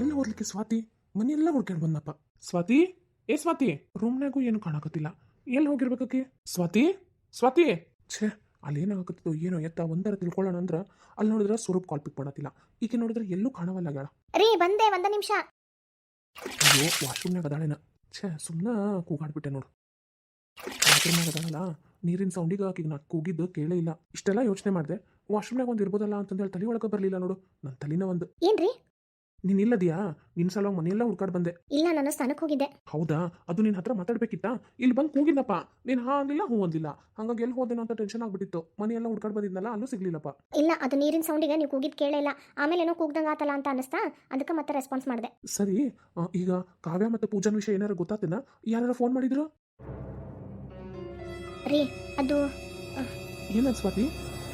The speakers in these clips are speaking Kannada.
ಎಲ್ಲ ಓದ್ಲಿಕ್ಕೆ ಸ್ವಾತಿ ಮನೆಯೆಲ್ಲ ಹುಡ್ಕ್ಯಾಡ್ ಬಂದಪ್ಪ. ಸ್ವಾತಿ? ಏ ಸ್ವಾತಿ ರೂಮ್ನಾಗೂ ಏನು ಕಾಣಕತ್ತಿಲ್ಲ. ಎಲ್ಲಿ ಹೋಗಿರ್ಬೇಕಕ್ಕೆ? ಸ್ವಾತಿ? ಸ್ವಾತಿ? ಛೇ ಅಲ್ಲಿ ಏನಾಗತ್ತಿತ್ತು ಏನೋ ಎತ್ತ ಒಂದರ ತಿಳ್ಕೊಳ್ಳೋಣ ಅಂದ್ರ ಅಲ್ಲಿ ನೋಡಿದ್ರೆ ಸ್ವರೂಪ್ ಕಾಲ್ ಪಿಕ್ ಮಾಡತ್ತಿಲ್ಲ ಈಕೆ ನೋಡಿದ್ರೆ ಎಲ್ಲೂ ಕಾಣವಲ್ಲ ರೀ ಬಂದೆ ಒಂದ ನಿಮಿಷ. ಅಯ್ಯೋ ವಾಶ್ರೂಮ್ನಾಗ ಅದಾಳೆನ. ಛೇ ಸುಮ್ಮನೆ ಕೂಗಾಡ್ಬಿಟ್ಟೆ ನೋಡು. ವಾಶ್ರೂಮ್ನಾಗ ಅದಾಳಲ್ಲ ನೀರಿನ ಸೌಂಡಿಗೆ ಆಕಿಗೆ ನಾ ಕೂಗಿದ್ದು ಕೇಳೇ ಇಲ್ಲ. ಇಷ್ಟೆಲ್ಲ ಯೋಚನೆ ಮಾಡಿದೆ ವಾಶ್ರೂಮ್ನಾಗ ಒಂದು ಇರ್ಬೋದಲ್ಲ ಅಂತಂದೇಳಿ ತಲೆ ಒಳಗೆ ಬರಲಿಲ್ಲ ನೋಡು. ನನ್ನ ತಲೆನ ಒಂದು. ಏನ್ರಿ? ನೀನ್ ಇಲ್ಲದಿಯಾ? ನಿನ್ನ ಸಲ ಮನೆಯೆಲ್ಲ ಹುಡ್ಕಾಡ್ ಬಂದೆ. ಇಲ್ಲ ನಾನು ಸ್ಥಾನಕ್ಕೆ ಹೋಗಿದ್ದೆ. ಹೌದಾ? ಅದು ನಿನ್ ಹತ್ರ ಮಾತಾಡ್ಬೇಕಿತ್ತಾ? ಇಲ್ಲಿ ಬಂದು ಕೂಗಿದ್ನಪ್ಪ. ನೀನು ಹಾ ಅಂದಿಲ್ಲ ಹೂ ಅಂದಿಲ್ಲ. ಹಂಗಾಗಿ ಎಲ್ಲಿ ಹೋದೇನೋ ಅಂತ ಟೆನ್ಷನ್ ಆಗ್ಬಿಟ್ಟಿತ್ತು. ಮನೆಯೆಲ್ಲ ಹುಡ್ಕಾಡ್ ಬಂದಿದ್ನಲ್ಲ ಅಲ್ಲೂ ಸಿಗ್ಲಿಲ್ಲಪ್ಪ. ಇಲ್ಲ ಅದು ನೀರಿನ ಸೌಂಡಿಗೆ ನೀವು ಕೂಗಿದ್ ಕೇಳೇ ಇಲ್ಲ. ಆಮೇಲೆ ಏನೋ ಕೂಗ್ದಂಗ ಆತಲ್ಲ ಅಂತ ಅನಿಸ್ತಾ ಅದಕ್ಕೆ ಮತ್ತೆ ರೆಸ್ಪಾನ್ಸ್ ಮಾಡಿದೆ. ಸರಿ ಆ, ಈಗ ಕಾವ್ಯ ಮತ್ತೆ ಪೂಜಾನ್ ವಿಷಯ ಏನಾರು ಗೊತ್ತಾತೇನ? ಯಾರು ಫೋನ್ ಮಾಡಿದ್ರು? ರೀ ಅದು ಏನ ಸ್ವಾತಿ?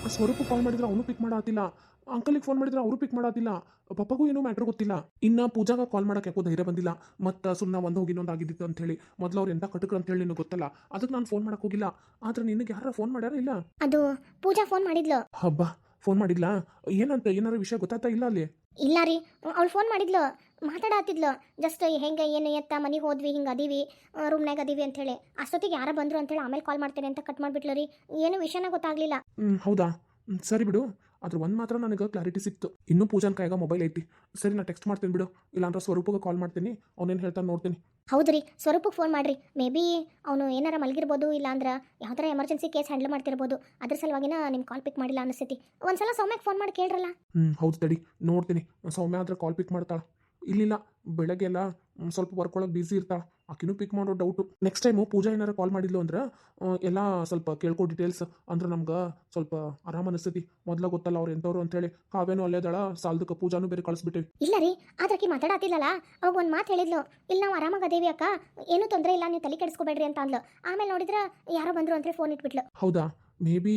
ಆ ಸ್ವರೂಪ ಕಾಲ್ ಮಾಡಿದ್ರೆ ಅವನು ಪಿಕ್ ಮಾಡಾತಿಲ್ಲ. ಅಂಕಲಿಗೆ ಫೋನ್ ಮಾಡಿದ್ರೆ ಅವರು ಪಿಕ್ ಮಾಡೋದಿಲ್ಲ ಪಪ್ಪಗೂ ಏನೂ ಮ್ಯಾಟ್ರ್ ಗೊತ್ತಿಲ್ಲ. ಇನ್ನ ಪೂಜಾಗ ಕಾಲ್ ಮಾಡಕ್ಕೆ ಯಾಕೋ ಧೈರ್ಯ ಬಂದಿಲ್ಲ. ಮತ್ತು ಸುಮ್ಮನೆ ಒಂದು ಹೋಗಿ ಇನ್ನೊಂದು ಆಗಿದ್ದಿತ್ತು ಅಂತ ಹೇಳಿ. ಮೊದಲು ಅವ್ರು ಎಂಥ ಕಟಕ್ರು ಅಂತ ಹೇಳಿ ನಿನಗೆ ಗೊತ್ತಲ್ಲ. ಅದಕ್ಕೆ ನಾನು ಫೋನ್ ಮಾಡಕ್ಕೆ ಹೋಗಿಲ್ಲ. ಆದ್ರೆ ನಿನಗೆ ಯಾರ ಫೋನ್ ಮಾಡ್ಯಾರ ಇಲ್ಲ? ಅದು ಪೂಜಾ ಫೋನ್ ಮಾಡಿದ್ಲು. ಹಬ್ಬ ಫೋನ್ ಮಾಡಿಲ್ಲ ಏನಂತ? ಏನಾರ ವಿಷಯ ಗೊತ್ತಾಗ್ತಾ ಇಲ್ಲ ಅಲ್ಲಿ? ಇಲ್ಲ ರೀ. ಅವ್ಳು ಫೋನ್ ಮಾಡಿದ್ಲು. ಮಾತಾಡತ್ತಿದ್ಲು ಜಸ್ಟ್ ಹೆಂಗೆ ಏನು ಎತ್ತ ಮನೆಗೆ ಹೋದ್ವಿ ಹಿಂಗೆ ಅದೀವಿ ರೂಮ್ನಾಗ ಅದೀವಿ ಅಂತೇಳಿ ಅಷ್ಟೊತ್ತಿಗೆ ಯಾರ ಬಂದ್ರು ಅಂತೇಳಿ ಆಮೇಲೆ ಕಾಲ್ ಮಾಡ್ತೇನೆ ಅಂತ ಕಟ್ ಮಾಡಿಬಿಟ್ಲು ರೀ. ಏನು ವಿಷಯನ ಗೊತ್ತಾಗ್ಲಿಲ್ಲ. ಹೌದಾ? ಸರಿ ಬಿಡು. ಅದ್ರ ಒಂದು ಮಾತ್ರ ನನಗೆ ಕ್ಲಾರಿಟಿ ಸಿಕ್ತು. ಇನ್ನೂ ಪೂಜಾನ್ ಕೈಯಾಗ ಮೊಬೈಲ್ ಐತಿ. ಸರಿ ನಾ ಟೆಕ್ಸ್ಟ್ ಮಾಡ್ತೀನಿ ಬಿಡು. ಇಲ್ಲಾಂದ್ರೆ ಸ್ವರೂಪಗೆ ಕಾಲ್ ಮಾಡ್ತೀನಿ. ಅವನೇನು ಹೇಳ್ತಾನೆ ನೋಡ್ತೀನಿ. ಹೌದು ರೀ ಸ್ವರೂಪಕ್ಕೆ ಫೋನ್ ಮಾಡ್ರಿ. ಮೇ ಬಿ ಅವನು ಏನಾರ ಮಲಗಿರ್ಬೋದು ಇಲ್ಲಾಂದ್ರೆ ಯಾವ್ದಾರ ಎಮರ್ಜೆನ್ಸಿ ಕೇಸ್ ಹ್ಯಾಂಡಲ್ ಮಾಡ್ತಿರ್ಬೋದು ಅದ್ರ ಸಲುವಾಗಿನ ನಿಮ್ಮ ಕಾಲ್ ಪಿಕ್ ಮಾಡಿಲ್ಲ ಅನಿಸ್ತೈತಿ ಒಂದ್ಸಲ ಸೌಮ್ಯಕ್ಕೆ ಫೋನ್ ಮಾಡಿ ಕೇಳ್ರಲ್ಲ? ಹ್ಞೂ ಹೌದು ತಡಿ. ನೋಡ್ತೀನಿ. ಸೌಮ್ಯ ಆದ್ರೆ ಕಾಲ್ ಪಿಕ್ ಮಾಡ್ತಾಳೆ. ಇಲ್ಲಿಲ್ಲ ಬೆಳಗ್ಗೆಲ್ಲ ಸ್ವಲ್ಪ ವರ್ಕ್ ಒಳಗೆ ಬ್ಯುಸಿ ಇರ್ತಾಳೆ. ಆಕಿನೂ ಪಿಕ್ ಮಾಡೋ ಡೌಟು ನೆಕ್ಸ್ಟ್ ಟೈಮು ಪೂಜಾ ಏನಾರ ಕಾಲ್ ಮಾಡಿದ್ಲು ಅಂದ್ರೆ ಎಲ್ಲ ಸ್ವಲ್ಪ ಕೇಳ್ಕೊ ಡೀಟೇಲ್ಸ್ ಅಂದ್ರೆ ನಮ್ಗೆ ಸ್ವಲ್ಪ ಆರಾಮ ಅನಿಸ್ತೈತಿ. ಮೊದ್ಲ ಗೊತ್ತಲ್ಲ ಅವ್ರು ಎಂಥವ್ರು ಅಂತೇಳಿ ಕಾವ್ಯನೂ ಅಲ್ಲೇದಳ ಸಾಲದಕ್ಕೆ ಪೂಜಾನು ಬೇರೆ ಕಳಿಸ್ಬಿಟ್ಟಿವಿ. ಇಲ್ಲ ರೀ ಅದಕ್ಕೆ ಮಾತಾಡತ್ತಿಲ್ಲಲ್ಲ ಅವಾಗ ಒಂದು ಮಾತು ಹೇಳಿದ್ಲು. ಇಲ್ಲಿ ನಾವು ಆರಾಮಾಗಿ ಅದೇವಿ ಅಕ್ಕ ಏನೂ ತೊಂದರೆ ಇಲ್ಲ ನೀವು ತಲೆ ಕೆಡಿಸ್ಕೋಬೇಡ್ರಿ ಅಂತ ಅಂದ್ಲು. ಆಮೇಲೆ ನೋಡಿದ್ರೆ ಯಾರೋ ಬಂದ್ರು ಅಂದರೆ ಫೋನ್ ಇಟ್ಬಿಟ್ಲು. ಹೌದಾ? ಮೇ ಬಿ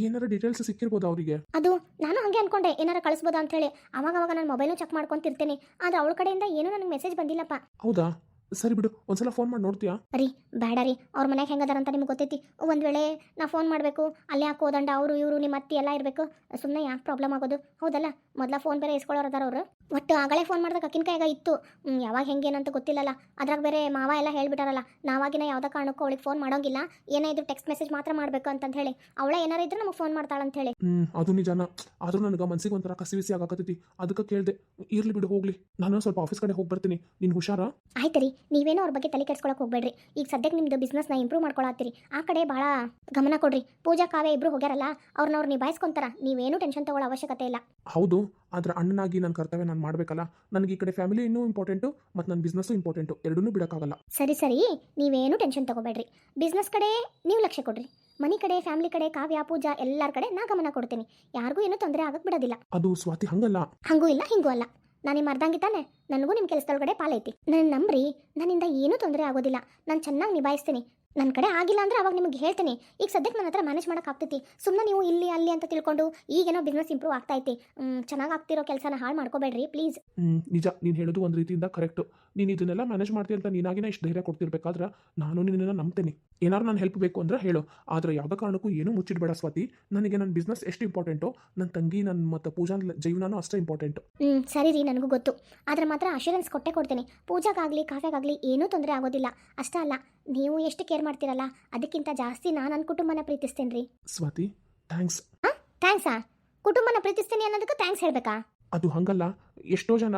ಏನಾರ ಡೀಟೇಲ್ಸ್ ಸಿಕ್ಕಿರ್ಬೋದು ಅವರಿಗೆ? ಅದು ನಾನು ಹಂಗೆ ಅನ್ಕೊಂಡೆ ಏನಾರ ಕಳಿಸ್ಬೋದಾ ಅಂತ ಹೇಳಿ ಅವಾಗ ಅವಾಗ ನಾನು ಮೊಬೈಲು ಚೆಕ್ ಮಾಡ್ಕೊಂತಿರ್ತೀನಿ. ಆದ್ರೆ ಅವಳ ಕಡೆಯಿಂದ ಏನೂ ನನಗೆ ಮೆಸೇಜ್ ಬಂದಿಲ್ಲಪ್ಪ. ಹೌದಾ? ಸರಿ ಬಿಡು ಒಂದ್ಸಲ ಫೋನ್ ಮಾಡಿ ನೋಡ್ತೀಯಾ? ರೀ ಬೇಡ ರೀ. ಅವ್ರ ಮನೆಗೆ ಹೆಂಗದಾರ ಅಂತ ನಿಮ್ಗೆ ಗೊತ್ತೈತಿ. ಒಂದು ವೇಳೆ ನಾ ಫೋನ್ ಮಾಡಬೇಕು ಅಲ್ಲಿ ಯಾಕೆ ಹೋದಂಡ ಅವರು ಇವರು ನಿಮ್ಮ ಅತ್ತಿ ಎಲ್ಲ ಇರಬೇಕು. ಸುಮ್ಮನೆ ಯಾಕೆ ಪ್ರಾಬ್ಲಮ್ ಆಗೋದು? ಹೌದಲ್ಲ ಮೊದಲ ಫೋನ್ ಬೇರೆ ಇಸ್ಕೊಳ್ಳೋರು ಅದಾರ ಅವರು. ಒಟ್ಟು ಆಗಲೇ ಫೋನ್ ಮಾಡಿದಾಗ ಅಕ್ಕಿನ ಕೈಯಾಗ ಇತ್ತು. ಯಾವಾಗ ಹೆಂಗೆ ಏನಂತ ಗೊತ್ತಿಲ್ಲಲ್ಲ. ಅದ್ರಾಗ ಬೇರೆ ಮಾವ ಎಲ್ಲ ಹೇಳ್ಬಿಟ್ಟಾರಲ್ಲ ನಾವಾಗಿನ ಯಾವುದೇ ಕಾರಣಕ್ಕೂ ಅವಳಿಗೆ ಫೋನ್ ಮಾಡೋಂಗಿಲ್ಲ. ಏನೇ ಇದ್ರು ಟೆಕ್ಸ್ಟ್ ಮೆಸೇಜ್ ಮಾತ್ರ ಮಾಡಬೇಕು ಅಂತ ಹೇಳಿ. ಅವಳ ಏನಾರ ಇದ್ರೆ ನಮಗೆ ಫೋನ್ ಮಾಡ್ತಾಳಂತ ಹೇಳಿ. ಹ್ಮ್ ಅದು ನಿಜಾನ. ಆದ್ರೂ ನನಗೆ ಮನ್ಸಿಗೆ ಒಂಥರ ಕಸಿ ಬಿಸಿ ಆಗಾಕತ್ತೈತಿ. ಅದಕ್ಕೆ ಕೇಳಿದೆ ಇರ್ಲಿ ಬಿಡು ಹೋಗ್ಲಿ. ನಾನು ಸ್ವಲ್ಪ ಆಫೀಸ್ ಕಡೆ ಹೋಗಿ ಬರ್ತೀನಿ ನೀನು ಹುಷಾರಾ? ಆಯ್ತು ರೀ. ನೀವೇನೋ ಅವ್ರ ಬಗ್ಗೆ ತಲೆ ಕೆಡ್ಸ್ಕೊಳಕ್ಕೆ ಹೋಗ್ಬೇಡ್ರಿ. ಈಗ ಸದ್ಯಕ್ಕೆ ನಿಮ್ದು ಬಿಸ್ನೆಸ್ನ ಇಂಪ್ರೂವ್ ಮಾಡ್ಕೊಳತ್ತೀರಿ. ಆ ಕಡೆ ಭಾಳ ಗಮನ ಕೊಡ್ರಿ. ಪೂಜಾ ಕಾವ್ಯ ಇಬ್ರು ಹೋಗ್ಯಾರಲ್ಲ ಅವ್ರನ್ನ ಅವ್ರು ನಿಭಾಯಿಸ್ಕೊಂತಾರ. ನೀವೇನು ಟೆನ್ಷನ್ ತಗೊಳ್ಳೋ ಅವಶ್ಯಕತೆ ಇಲ್ಲ. ಹೌದು ಆದ್ರೆ ಅಣ್ಣನಾಗಿ ನನ್ನ ಕರ್ತವ್ಯ ನಾನು ಮಾಡಬೇಕಲ್ಲ. ನನಗೆ ಈ ಕಡೆ ಫ್ಯಾಮಿಲಿ ಇನ್ನೂ ಇಂಪಾರ್ಟೆಂಟು ಮತ್ತು ನನ್ನ ಬಿಸ್ನೆಸ್ಸು ಇಂಪಾರ್ಟೆಂಟು ಎರಡನ್ನೂ ಬಿಡೋಕ್ಕಾಗಲ್ಲ. ಸರಿ ಸರಿ. ನೀವೇನು ಟೆನ್ಷನ್ ತಗೋಬೇಡ್ರಿ. ಬಿಸ್ನೆಸ್ ಕಡೆ ನೀವು ಲಕ್ಷ್ಯ ಕೊಡ್ರಿ. ಮನೆ ಕಡೆ ಫ್ಯಾಮಿಲಿ ಕಡೆ ಕಾವ್ಯ ಪೂಜಾ ಎಲ್ಲರ ಕಡೆ ನಾ ಗಮನ ಕೊಡ್ತೀನಿ. ಯಾರಿಗೂ ಏನೂ ತೊಂದರೆ ಆಗಕ್ಕೆ ಬಿಡೋದಿಲ್ಲ. ಅದು ಸ್ವಾತಿ ಹಂಗಲ್ಲ. ಹಂಗೂ ಇಲ್ಲ ಹಿಂಗೂ ಅಲ್ಲ. ನಾನು ನಿಮ್ಮ ತಾನೆ? ನನಗೂ ನಿಮ್ಮ ಕೆಲಸದೊಳಗಡೆ ಪಾಲೈತಿ. ನನ್ನ ನಂಬ್ರಿ, ನನ್ನಿಂದ ಏನೂ ತೊಂದರೆ ಆಗೋದಿಲ್ಲ. ನಾನು ಚೆನ್ನಾಗಿ ನಿಭಾಯಿಸ್ತೀನಿ. ನನ್ನ ಕಡೆ ಆಗಿಲ್ಲ ಅಂದ್ರೆ ಅವಾಗ ನಿಮಗೆ ಹೇಳ್ತೀನಿ. ಈಗ ಸದ್ಯಕ್ಕೆ ನನ್ನ ಹತ್ರ ಮ್ಯಾನೇಜ್ ಆಗ್ತೈತಿ. ಸುಮ್ಮನೆ ನೀವು ಇಲ್ಲಿ ಅಲ್ಲಿ ಅಂತ ತಿಳ್ಕೊಂಡು ಈಗೇನೋ ಬಿಸ್ನೆಸ್ ಇಂಪ್ರೂವ್ ಆಗ್ತಾ ಐತಿ ಚೆನ್ನಾಗಿ ಆಗ್ತಿರೋ ಕೆಲಸನ ಹಾಳು ಮಾಡ್ಕೋಬೇಡ್ರಿ ಪ್ಲೀಸ್ ನಿಜ. ನೀನು ಹೇಳೋದು ಒಂದು ರೀತಿಯಿಂದ ಕರೆಕ್ಟು ನೀನು ಇದನ್ನೆಲ್ಲ ಮ್ಯಾನೇಜ್ ಮಾಡ್ತೀಯ ಅಂತ ನೀನಾಗಿನ ಇಷ್ಟು ಧೈರ್ಯ ಕೊಡ್ತಿರ್ಬೇಕಾದ್ರೆ ನಾನು ನಿನ್ನನ್ನು ನಂಬ್ತೀನಿ. ಏನಾದ್ರು ನಾನು ಹೆಲ್ಪ್ ಬೇಕು ಅಂದ್ರೆ ಹೇಳು. ಆದರೆ ಯಾವುದೇ ಕಾರಣಕ್ಕೂ ಏನೂ ಮುಚ್ಚಿಡ್ಬೇಡ ಸ್ವಾತಿ. ನನಗೆ ನನ್ನ ಬಿಸ್ನೆಸ್ ಎಷ್ಟು ಇಂಪಾರ್ಟೆಂಟು ನನ್ನ ತಂಗಿ ನನ್ನ ಮತ್ತು ಪೂಜಾ ಜೀವನನೂ ಅಷ್ಟೇ ಇಂಪಾರ್ಟೆಂಟ್ ಹ್ಞೂ ಸರಿ ರೀ ನನಗೂ ಗೊತ್ತು. ಆದರೆ ಮಾತ್ರ ಅಶ್ಯೂರೆನ್ಸ್ ಕೊಟ್ಟೆ ಕೊಡ್ತೀನಿ. ಪೂಜಾಗಾಗಲಿ ಕಾಫೆಗಾಗಲಿ ಏನೂ ತೊಂದರೆ ಆಗೋದಿಲ್ಲ. ಅಷ್ಟೇ ಅಲ್ಲ ನೀವು ಎಷ್ಟು ಕೇರ್ ಮಾಡ್ತೀರಲ್ಲ ಅದಕ್ಕಿಂತ ಜಾಸ್ತಿ ನಾನು ನನ್ನ ಕುಟುಂಬನ ಪ್ರೀತಿಸ್ತೇನೆ ರೀ. ಸ್ವಾತಿ ಥ್ಯಾಂಕ್ಸ್ ಥ್ಯಾಂಕ್ಸಾ ಕುಟುಂಬನ ಪ್ರೀತಿಸ್ತೀನಿ ಅನ್ನೋದಕ್ಕೆ ಥ್ಯಾಂಕ್ಸ್ ಹೇಳಬೇಕಾ? ಅದು ಹಂಗಲ್ಲ ಎಷ್ಟೋ ಜನ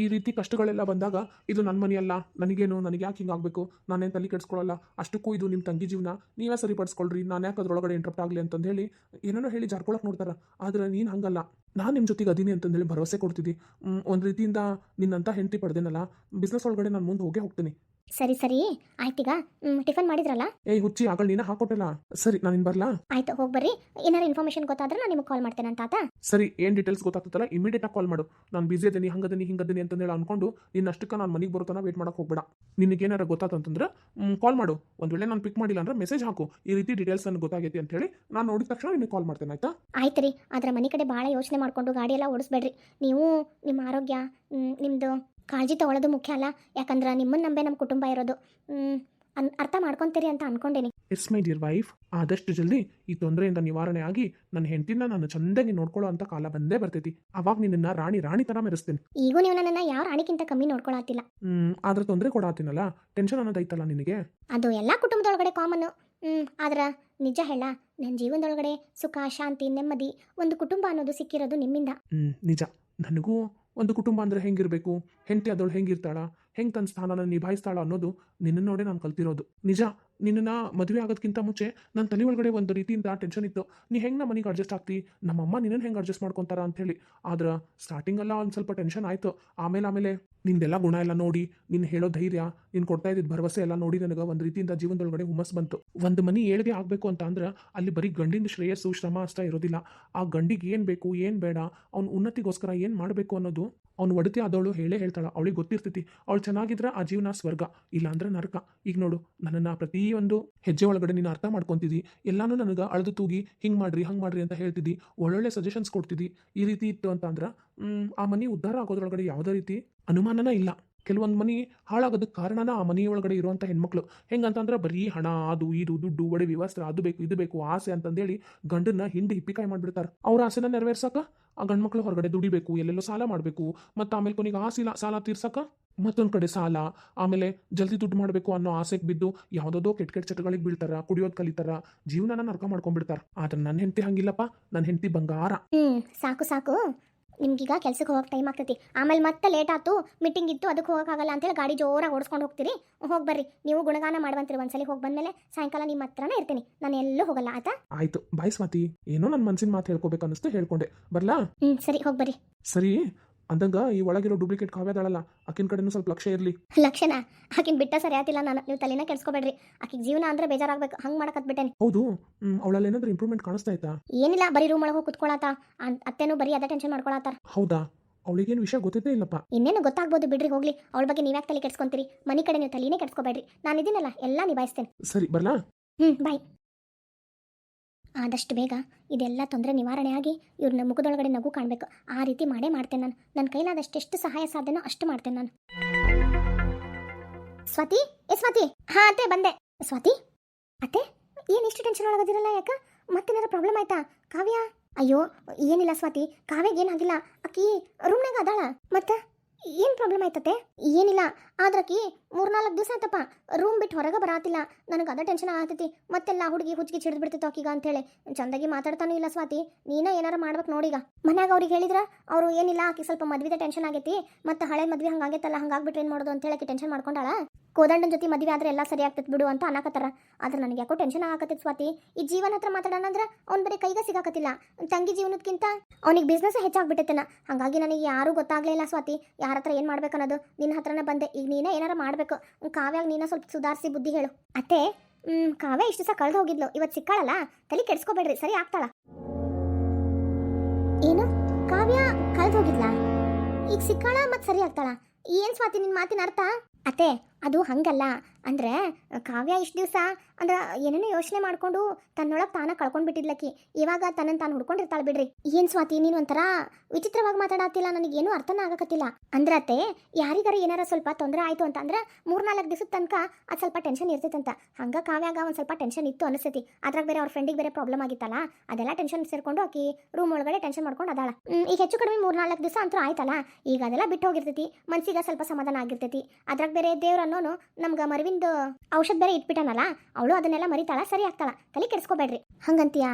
ಈ ರೀತಿ ಕಷ್ಟಗಳೆಲ್ಲ ಬಂದಾಗ ಇದು ನನ್ನ ಮನೆಯಲ್ಲ ನನಗೇನು ನನಗೆ ಯಾಕೆ ಹಿಂಗಾಗಬೇಕು ನಾನೇನು ತಲೆ ಕೆಡಿಸ್ಕೊಳ್ಳಲ್ಲ ಅಷ್ಟಕ್ಕೂ ಇದು ನಿಮ್ಮ ತಂಗಿ ಜೀವನ ನೀವೇ ಸರಿಪಡಿಸ್ಕೊಳ್ರಿ ನಾನು ಯಾಕೆ ಅದರೊಳಗಡೆ ಇಂಟ್ರಪ್ಟ್ ಆಗಲಿ ಅಂತಂದು ಹೇಳಿ ಏನೇನೋ ಹೇಳಿ ಜಾರ್ಕೊಳಕ್ಕೆ ನೋಡ್ತಾರೆ ಆದರೆ ನೀನು ಹಂಗಲ್ಲ. ನಾನು ನಿಮ್ಮ ಜೊತೆಗೆ ಅದೀನಿ ಅಂತಂದೇಳಿ ಭರವಸೆ ಕೊಡ್ತಿದ್ದಿ. ಒಂದು ರೀತಿಯಿಂದ ನಿನ್ನಂಥ ಹೆಂಡತಿ ಪಡೆದೇನಲ್ಲ ಬಿಸ್ನೆಸ್ ಒಳಗಡೆ ನಾನು ಮುಂದೆ ಹೋಗೇ ಹೋಗ್ತೀನಿ. ಸರಿ ಸರಿ. ಆಯ್ತೀಗ ಹ್ಮ್, ಟಿಫನ್ ಮಾಡಿದ್ರಲ್ಲ? ಏಯ್ ಹುಚ್ಚಿ ಆಗಳ ನೀನ ಹಾಕೊಟ್ಟಲ್ಲ? ಸರಿ ನಾನು ಬರ್ಲಾ? ಆಯ್ತು ಹೋಗಿ ಬರ್ರಿ. ಏನಾರ ಇನ್ಫಾರ್ಮೇಷನ್ ಗೊತ್ತಾದ್ರೆ ನಾನು ನಿಮಗೆ ಕಾಲ್ ಮಾಡ್ತೇನೆ ಅಂತ ಆತ? ಸರಿ ಏನ್ ಡೀಟೇಲ್ಸ್ ಗೊತ್ತಾಗ್ತದಲ್ಲ ಇಮಿಡಿಯೇಟಾಗಿ ಕಾಲ್ ಮಾಡು. ನಾನು ಬಿಸಿ ಅದೇನಿ ಹಂಗದನಿ ಹಿಂಗದನಿ ಅಂತಂದೇಳಿ ಅನ್ಕೊಂಡು ನಿನ್ನ ಅಷ್ಟಕ್ಕೆ ನಾನು ಮನೆಗೆ ಬರೋತನ ವೇಟ್ ಮಾಡಕ್ ಹೋಗ್ಬೇಡ. ನಿನಗೇನಾರ ಗೊತ್ತಾತಂತಂದ್ರೆ ಕಾಲ್ ಮಾಡು. ಒಂದ್ ವೇಳೆ ನಾನು ಪಿಕ್ ಮಾಡಿಲ್ಲ ಅಂದ್ರೆ ಮೆಸೇಜ್ ಹಾಕು. ಈ ರೀತಿ ಡೀಟೇಲ್ಸ್ ನನಗೆ ಗೊತ್ತಾಗೈತಿ ಅಂತ ಹೇಳಿ ನಾನು ನೋಡಿದ ತಕ್ಷಣ ನಿನಗೆ ಕಾಲ್ ಮಾಡ್ತೇನೆ ಆಯ್ತಾ? ಆಯ್ತು ರೀ. ಆದ್ರೆ ಮನೆ ಕಡೆ ಭಾಳ ಯೋಚನೆ ಮಾಡ್ಕೊಂಡು ಗಾಡಿ ಎಲ್ಲ ಓಡಿಸ್ಬೇಡ್ರಿ. ನೀವು ನಿಮ್ಮ ಆರೋಗ್ಯ ಮ್, ನಿಮ್ಮದು ಕಾಳಜಿ ತಗೊಳ್ಳೋದು ಮುಖ್ಯ ಅಲ್ಲ? ಯಾಕಂದ್ರೆ ನಿಮ್ಮನ್ನ ನಂಬೆ ನಮ್ಮ ಕುಟುಂಬ ಇರೋದು. ಅನ್ ಅರ್ಥ ಮಾಡ್ಕೊಂತೀರಿ ಅಂತ ಅನ್ಕೊಂಡೇನಿ. ಇಟ್ಸ್ ಮೈ ಡಿಯರ್ ವೈಫ್ ಆದಷ್ಟು ಜಲ್ದಿ ಈ ತೊಂದರೆಯಿಂದ ನಿವಾರಣೆ ಆಗಿ ನನ್ನ ಹೆಂಡತಿನ ನಾನು ಚಂದಾಗಿ ನೋಡ್ಕೊಳ್ಳೋ ಅಂತ ಕಾಲ ಬಂದೇ ಬರ್ತೈತಿ. ಅವಾಗ ನಿನ್ನ ರಾಣಿ ರಾಣಿ ತರ ಮೆರೆಸ್ತೇನೆ. ಈಗ ನೀವು ನನ್ನನ್ನು ಯಾವ ರಾಣಿಗಿಂತ ಕಮ್ಮಿ ನೋಡ್ಕೊಳತ್ತಿಲ್ಲ ಹ್ಮ್ ಆದ್ರೆ ತೊಂದರೆ ಕೊಡಾತೀನಲ್ಲ? ಟೆನ್ಷನ್ ಅನ್ನೋದೈತಲ್ಲ ನಿನಗೆ? ಅದು ಎಲ್ಲ ಕುಟುಂಬದೊಳಗಡೆ ಕಾಮನ್ ಹ್ಞೂ ಆದ್ರೆ ನಿಜ ಹೇಳ ನನ್ನ ಜೀವನದೊಳಗಡೆ ಸುಖ ಶಾಂತಿ ನೆಮ್ಮದಿ ಒಂದು ಕುಟುಂಬ ಅನ್ನೋದು ಸಿಕ್ಕಿರೋದು ನಿಮ್ಮಿಂದ. ಹ್ಮ್ ನಿಜ. ನನಗೂ ಒಂದು ಕುಟುಂಬ ಅಂದರೆ ಹೆಂಗಿರಬೇಕು? ಹೆಂಡತಿ ಅದಳು ಹೆಂಗಿರ್ತಾಳ? ಹೆಂಗೆ ತನ್ನ ಸ್ಥಾನನ ನಿಭಾಯಿಸ್ತಾಳ ಅನ್ನೋದು ನಿನ್ನ ನೋಡೇ ನಾನು ಕಲ್ತಿರೋದು. ನಿಜ ನಿನ್ನ ಮದುವೆ ಆಗೋದಕ್ಕಿಂತ ಮುಂಚೆ ನನ್ನ ತಲೆ ಒಳಗಡೆ ಒಂದು ರೀತಿಯಿಂದ ಟೆನ್ಷನ್ ಇತ್ತು. ನೀ ಹೆಂಗೆ ನಮ್ಮ ಮನೆಗೆ ಅಡ್ಜಸ್ಟ್ ಆಗ್ತಿ? ನಮ್ಮಮ್ಮ ನಿನ್ನನ್ನು ಹೆಂಗೆ ಅಡ್ಜಸ್ಟ್ ಮಾಡ್ಕೊತಾರ ಅಂತ ಹೇಳಿ. ಆದ್ರೆ ಸ್ಟಾರ್ಟಿಂಗ್ ಎಲ್ಲ ಒಂದು ಸ್ವಲ್ಪ ಟೆನ್ಷನ್ ಆಯಿತು. ಆಮೇಲೆ ಆಮೇಲೆ ನಿಂದೆಲ್ಲ ಗುಣ ಎಲ್ಲ ನೋಡಿ ನಿನ್ನ ಹೇಳೋ ಧೈರ್ಯ, ನೀನು ಕೊಡ್ತಾ ಇದ್ದಿದ್ದು ಭರವಸೆ ಎಲ್ಲ ನೋಡಿ ನನಗೆ ಒಂದು ರೀತಿಯಿಂದ ಜೀವನದೊಳಗಡೆ ಹುಮ್ಮಸ್ ಬಂತು. ಒಂದು ಮನೆ ಏಳಿಗೆ ಆಗಬೇಕು ಅಂತ ಅಂದ್ರೆ ಅಲ್ಲಿ ಬರೀ ಗಂಡಿನ ಶ್ರೇಯಸ್ಸು, ಶ್ರಮ ಅಷ್ಟ ಇರೋದಿಲ್ಲ. ಆ ಗಂಡಿಗೆ ಏನು ಬೇಕು, ಏನು ಬೇಡ, ಅವ್ನ ಉನ್ನತಿಗೋಸ್ಕರ ಏನು ಮಾಡಬೇಕು ಅನ್ನೋದು ಅವ್ನು ಒಡತಿ ಆದವಳು ಹೇಳೇ ಹೇಳ್ತಾಳೆ. ಅವಳಿಗೆ ಗೊತ್ತಿರ್ತೈತಿ. ಅವಳು ಚೆನ್ನಾಗಿದ್ರೆ ಆ ಜೀವನ ಸ್ವರ್ಗ, ಇಲ್ಲಾಂದ್ರೆ ನರಕ. ಈಗ ನೋಡು, ನನ್ನನ್ನು ಪ್ರತಿಯೊಂದು ಹೆಜ್ಜೆ ಒಳಗಡೆ ನೀನು ಅರ್ಥ ಮಾಡ್ಕೊತಿದ್ದಿ. ಎಲ್ಲಾನು ನನಗೆ ಅಳದು ತೂಗಿ, ಹಿಂಗೆ ಮಾಡ್ರಿ, ಹಂಗೆ ಮಾಡ್ರಿ ಅಂತ ಹೇಳ್ತಿದ್ದಿ. ಒಳ್ಳೊಳ್ಳೆ ಸಜೆಷನ್ಸ್ ಕೊಡ್ತಿದ್ದಿ. ಈ ರೀತಿ ಇತ್ತು ಅಂತ ಅಂದ್ರೆ ಆ ಮನಿ ಉದ್ಧಾರ ಆಗೋದ್ರೊಳಗಡೆ ಯಾವುದೇ ರೀತಿ ಅನುಮಾನನ ಇಲ್ಲ. ಕೆಲವೊಂದು ಮನಿ ಹಾಳಾಗೋದಕ್ಕೆ ಕಾರಣನ ಆ ಮನೆಯೊಳಗಡೆ ಇರುವಂಥ ಹೆಣ್ಮಕ್ಳು. ಹೆಂಗಂತಂದ್ರೆ ಬರೀ ಹಣ, ಅದು, ಇದು, ದುಡ್ಡು ಒಡೆ ವಸ್ತ್ರ, ಅದು ಬೇಕು, ಇದು ಬೇಕು, ಆಸೆ ಅಂತಂದೇಳಿ ಗಂಡನ್ನ ಹಿಂದೆ ಹಿಪ್ಪಿಕಾಯಿ ಮಾಡಿಬಿಡ್ತಾರೆ. ಅವ್ರ ಆಸೆನ ನೆರವೇರ್ಸಕ ಆ ಗಂಡ್ಮಕ್ಳು ಹೊರಗಡೆ ದುಡಿಬೇಕು, ಎಲ್ಲೆಲ್ಲೋ ಸಾಲ ಮಾಡಬೇಕು, ಮತ್ತು ಆಮೇಲೆ ಕೊನೆಗೆ ಆ ಸಿಲ, ಸಾಲ ತೀರ್ಸಕ ಮತ್ತೊಂದು ಕಡೆ ಸಾಲ ಆಮೇಲೆ ಜಲ್ದಿ ದುಡ್ಡು ಮಾಡಬೇಕು ಅನ್ನೋ ಆಸೆಗೆ ಬಿದ್ದು ಯಾವುದೋ ಕೆಟ್ಟ ಕೆಟ್ಟ ಚಟಗಳಿಗೆ ಬೀಳ್ತಾರ ಕುಡಿಯೋದು ಕಲಿತಾರ ಜೀವನನ ನರ್ಕ ಮಾಡ್ಕೊಂಡ್ಬಿಡ್ತಾರ. ಆದ್ರೆ ನನ್ನ ಹೆಂಡತಿ ಹಂಗಿಲ್ಲಪ್ಪ ನನ್ನ ಹೆಂಡತಿ ಬಂಗಾರ. ಹ್ಞೂ ಸಾಕು ಸಾಕು. ನಿಮ್ಗೀಗ ಕೆಲ್ಸಕ್ಕೆ ಹೋಗಕ್ಕೆ ಟೈಮ್ ಆಗ್ತೈತಿ. ಆಮೇಲೆ ಮತ್ತೆ ಲೇಟ್ ಆಯ್ತು ಮೀಟಿಂಗ್ ಇತ್ತು ಅದಕ್ಕೆ ಹೋಗೋಕ್ಕಾಗಲ್ಲ ಅಂತೇಳಿ ಗಾಡಿ ಜೋರಾಗಿ ಓಡಿಸ್ಕೊಂಡು ಹೋಗ್ತೀರಿ. ಹೋಗಿ ಬರ್ರಿ ನೀವು ಗುಣಗಾನ ಮಾಡುವಂತೀರಿ ಒಂದ್ಸಲಿ ಹೋಗಿ ಬಂದಮೇಲೆ ಸಾಯಂಕಾಲ ನಿಮ್ಮ ಹತ್ರನೇ ಇರ್ತೀನಿ. ನಾನು ಎಲ್ಲೂ ಹೋಗಲ್ಲ ಆತ ಆಯ್ತು ಬಾಯ್ ಸ್ವಾತಿ. ಏನೋ ನನ್ನ ಮನ್ಸಿನ ಮಾತು ಹೇಳ್ಕೊಬೇಕು ಅನ್ನಿಸ್ತು ಹೇಳ್ಕೊಂಡೆ. ಬರ್ಲಾ? ಹ್ಞೂ ಸರಿ ಹೋಗಿ ಬರ್ರಿ. ಸರಿ. ಅಂದಂಗ ಈ ಒಳಗಿರೋ ಡೂಪ್ಲಿಕೇಟ್ ಕಾವ್ಯದಾಳಲ್ಲ ಆಕಿನ ಕಡೆನೂ ಸ್ವಲ್ಪ ಲಕ್ಷ್ಯ ಇರಲಿ. ಲಕ್ಷಣ ಆಕಿನ ಬಿಟ್ಟ ಸರಿ ಆತಿಲ್ಲ ನಾನು. ನೀವು ತಲೆನ ಕೆಡ್ಸ್ಕೊಬೇಡ್ರಿ. ಆಕಿಗೆ ಜೀವನ ಅಂದ್ರೆ ಬೇಜಾರಾಗ್ಬೇಕು. ಹಂಗೆ ಮಾಡಕತ್ಬಿಟ್ಟೇನೆ ಹೌದು. ಅವಳಲ್ಲಿ ಏನಾದ್ರೂ ಇಂಪ್ರೂವ್ಮೆಂಟ್ ಕಾಣಿಸ್ತಾ ಇತ್ತಾ? ಏನಿಲ್ಲ ಬರೀ ರೂಮ್ ಒಳಗೆ ಹೋಗಿ ಕುತ್ಕೊಳತ. ಅತ್ತೇನು ಬರೀ ಅದೇ ಟೆನ್ಷನ್ ಮಾಡ್ಕೊಳತ್ತಾರ ಹೌದಾ? ಅವಳಿಗೇನು ವಿಷಯ ಗೊತ್ತಿದ್ದೇ ಇಲ್ಲಪ್ಪ. ಇನ್ನೇನು ಗೊತ್ತಾಗ್ಬೋದು ಬಿಡ್ರಿ ಹೋಗ್ಲಿ. ಅವಳ ಬಗ್ಗೆ ನೀವ್ಯಾಕ್ ತಲೆ ಕೆಡ್ಸ್ಕೊಂತೀರಿ? ಮನಿ ಕಡೆ ನೀವು ತಲೆನೇ ಕೆಡ್ಸ್ಕೊಬೇಡ್ರಿ. ನಾನು ಇದೀನಲ್ಲ ಎಲ್ಲ ನಿಭಾಯಿಸ್ತೇನೆ. ಸರಿ ಬರ್ಲಾ? ಹ್ಮ್ ಬಾಯ್ ಆದಷ್ಟು ಬೇಗ ಇದೆಲ್ಲ ತೊಂದರೆ ನಿವಾರಣೆ ಆಗಿ ಇವ್ರನ್ನ ಮುಖದೊಳಗಡೆ ನಗು ಕಾಣಬೇಕು. ಆ ರೀತಿ ಮಾಡೇ ಮಾಡ್ತೇನೆ ನಾನು. ನನ್ನ ಕೈಲಾದಷ್ಟೆಷ್ಟು ಸಹಾಯ ಸಾಧ್ಯನೋ ಅಷ್ಟು ಮಾಡ್ತೇನೆ ನಾನು. ಸ್ವಾತಿ? ಏ ಸ್ವಾತಿ? ಹಾ ಅತ್ತೆ, ಬಂದೆ. ಸ್ವಾತಿ? ಅತ್ತೆ, ಏನು ಇಷ್ಟು ಟೆನ್ಷನ್ ಒಳಗದಿರಲ್ಲ ಯಾಕ? ಮತ್ತೇನಾರ ಪ್ರಾಬ್ಲಮ್ ಆಯ್ತಾ? ಕಾವ್ಯ? ಅಯ್ಯೋ, ಏನಿಲ್ಲ ಸ್ವಾತಿ. ಕಾವ್ಯಗೇನಾಗಿಲ್ಲ ಅಕ್ಕಿ ರೂಮ್ನಾಗ ಅದಾಳ. ಮತ್ತೆ? ಏನು ಪ್ರಾಬ್ಲಮ್ ಆಯ್ತತೆ ಏನಿಲ್ಲ. ಆದ್ರಕಿ ಮೂರ್ನಾಲ್ಕು ದಿವಸ ಆಯ್ತಪ್ಪ. ರೂಮ್ ಬಿಟ್ಟು ಹೊರಗೆ ಬರಾತಿಲ್ಲ. ನನಗೆ ಅದ ಟೆನ್ಷನ್ ಆಗತೈತಿ. ಮತ್ತೆಲ್ಲ ಹುಡುಗಿ ಹುಚ್ಚಿಗೆ ಚಿಡಿದು ಬಿಡ್ತಿತ್ತು ಆಕೀಗ ಅಂತೇಳಿ ಚಂದಾಗಿ ಮಾತಾಡ್ತಾನೂ ಇಲ್ಲ ಸ್ವಾತಿ. ನೀನೇ ಏನಾರ ಮಾಡ್ಬೇಕು ನೋಡೀಗ ಮನ್ಯಾಗ ಅವ್ರಿಗೆ ಹೇಳಿದ್ರ, ಅವರು ಏನಿಲ್ಲ, ಆಕಿ ಸ್ವಲ್ಪ ಮದ್ವಿದ ಟೆನ್ಷನ್ ಆಗೈತಿ. ಮತ್ತೆ ಹಳೆ ಮದ್ವೆ ಹಂಗಾಗೈತಲ್ಲ, ಹಂಗಾಗ್ಬಿಟ್ರೆ ಏನು ಮಾಡೋದು ಅಂತ ಹೇಳಕ್ಕೆ ಟೆನ್ಷನ್ ಮಾಡ್ಕೊಂಡಾಳ. ಕೋದಂಡನ ಜೊತೆ ಮದುವೆ ಆದ್ರೆ ಎಲ್ಲ ಸರಿ ಆಗ್ತೈತೆ ಬಿಡು ಅಂತ ಅನ್ನಕತ್ತಾರ. ಆದ್ರೆ ನನಗೆ ಯಾಕೋ ಟೆನ್ಷನ್ ಆಗತ್ತೈತೆ ಸ್ವಾತಿ. ಈ ಜೀವನ ಹತ್ರ ಮಾತಾಡೋಣ ಅಂದ್ರೆ ಅವ್ನು ಬರೀ ಕೈಗೆ ಸಿಗಾಕತ್ತಿಲ್ಲ. ತಂಗಿ ಜೀವನಕ್ಕಿಂತ ಅವ್ನಿಗೆ ಬಿಸ್ನೆಸ್ ಹೆಚ್ಚಾಗ್ಬಿಟ್ಟೈತೆನ. ಹಾಗಾಗಿ ನನಗೆ ಯಾರೂ ಗೊತ್ತಾಗ್ಲಿಲ್ಲ ಸ್ವಾತಿ. ಯಾರ ಹತ್ರ ಏನು ಮಾಡ್ಬೇಕನ್ನೋದು ನಿನ್ನ ಹತ್ರನೇ ಬಂದೆ. ಈಗ ನೀನೇ ಏನಾರ ಮಾಡಬೇಕು. ಕಾವ್ಯಾಗ ನೀನ ಸ್ವಲ್ಪ ಸುಧಾರಿಸಿ ಬುದ್ಧಿ ಹೇಳು. ಅತ್ತೆ ಕಾವ್ಯ ಇಷ್ಟು ಸಹ ಕಳೆದು ಹೋಗಿದ್ಲು. ಇವತ್ತು ಸಿಕ್ಕಾಳಲ್ಲ? ತಲೆ ಕೆಡ್ಸ್ಕೋಬೇಡ್ರಿ. ಸರಿ ಆಗ್ತಾಳ. ಏನು? ಕಾವ್ಯ ಕಳೆದು ಹೋಗಿದ್ಲಾ? ಈಗ ಸಿಕ್ಕಾಳ ಮತ್ತೆ ಸರಿ ಆಗ್ತಾಳ. ಏನ್ ಸ್ವಾತಿ ನಿನ್ ಮಾತಿನ ಅರ್ಥ? ಅತ್ತೆ ಅದು ಹಂಗಲ್ಲ. ಅಂದ್ರೆ, ಕಾವ್ಯ ಇಷ್ಟು ದಿವಸ, ಅಂದ್ರೆ ಏನೇನೋ ಯೋಚನೆ ಮಾಡ್ಕೊಂಡು ತನ್ನೊಳಗೆ ತಾನ ಕಳ್ಕೊಂಡ್ಬಿಟ್ಟಿದ್ಲಕ್ಕಿ ಇವಾಗ ತನ್ನ ತಾನು ಹುಡ್ಕೊಂಡಿರ್ತಾಳೆ ಬಿಡ್ರಿ. ಏನು ಸ್ವಾತಿ, ನೀನು ಒಂಥರ ವಿಚಿತ್ರವಾಗಿ ಮಾತಾಡತ್ತಿಲ್ಲ ನನಗೇನು ಅರ್ಥನ ಆಗಕತ್ತಿಲ್ಲ. ಅಂದ್ರೆ ಅತ್ತೆ, ಯಾರಿಗಾರ ಏನಾರ ಸ್ವಲ್ಪ ತೊಂದರೆ ಆಯಿತು ಅಂತ ಅಂದ್ರೆ ಮೂರ್ನಾಲ್ಕು ದಿವಸದ ತನಕ ಅದು ಸ್ವಲ್ಪ ಟೆನ್ಷನ್ ಇರ್ತೈತಂತ. ಹಂಗ ಕಾವ್ಯಾಗ ಒಂದು ಸ್ವಲ್ಪ ಟೆನ್ಷನ್ ಇತ್ತು ಅನಿಸ್ತೈತಿ ಅದ್ರಾಗ ಬೇರೆ ಅವ್ರ ಫ್ರೆಂಡಿಗೆ ಬೇರೆ ಪ್ರಾಬ್ಲಮ್ ಆಗಿತ್ತಲ್ಲ, ಅದೆಲ್ಲ ಟೆನ್ಷನ್ ಸೇರ್ಕೊಂಡು ಆಕಿ ರೂಮ್ ಒಳಗಡೆ ಟೆನ್ಷನ್ ಮಾಡ್ಕೊಂಡು ಅದಾಳ. ಈಗ ಹೆಚ್ಚು ಕಡಿಮೆ ಮೂರ್ನಾಲ್ಕು ದಿವಸ ಅಂತೂ ಆಯ್ತಲ್ಲ. ಈಗ ಅದೆಲ್ಲ ಬಿಟ್ಟು ಹೋಗಿರ್ತೈತಿ. ಮನ್ಸಿಗೆ ಸ್ವಲ್ಪ ಸಮಾಧಾನ ಆಗಿರ್ತೈತಿ. ಅದ್ರಾಗ ಬೇರೆ ದೇವ್ರ ಅನ್ನೋನು ನಮ್ಗೆ ಮರವಿಂದ ಔಷಧ ಬೇರೆ ಇಟ್ಬಿಟ್ಟಾನಲ್ಲ, ಅವಳು ಅದನ್ನೆಲ್ಲ ಮರಿತಾಳ, ಸರಿ ಆಗ್ತಾಳ. ತಲೆ ಕೆಡಿಸ್ಕೋಬೇಡ್ರಿ. ಹಂಗಂತೀಯಾ?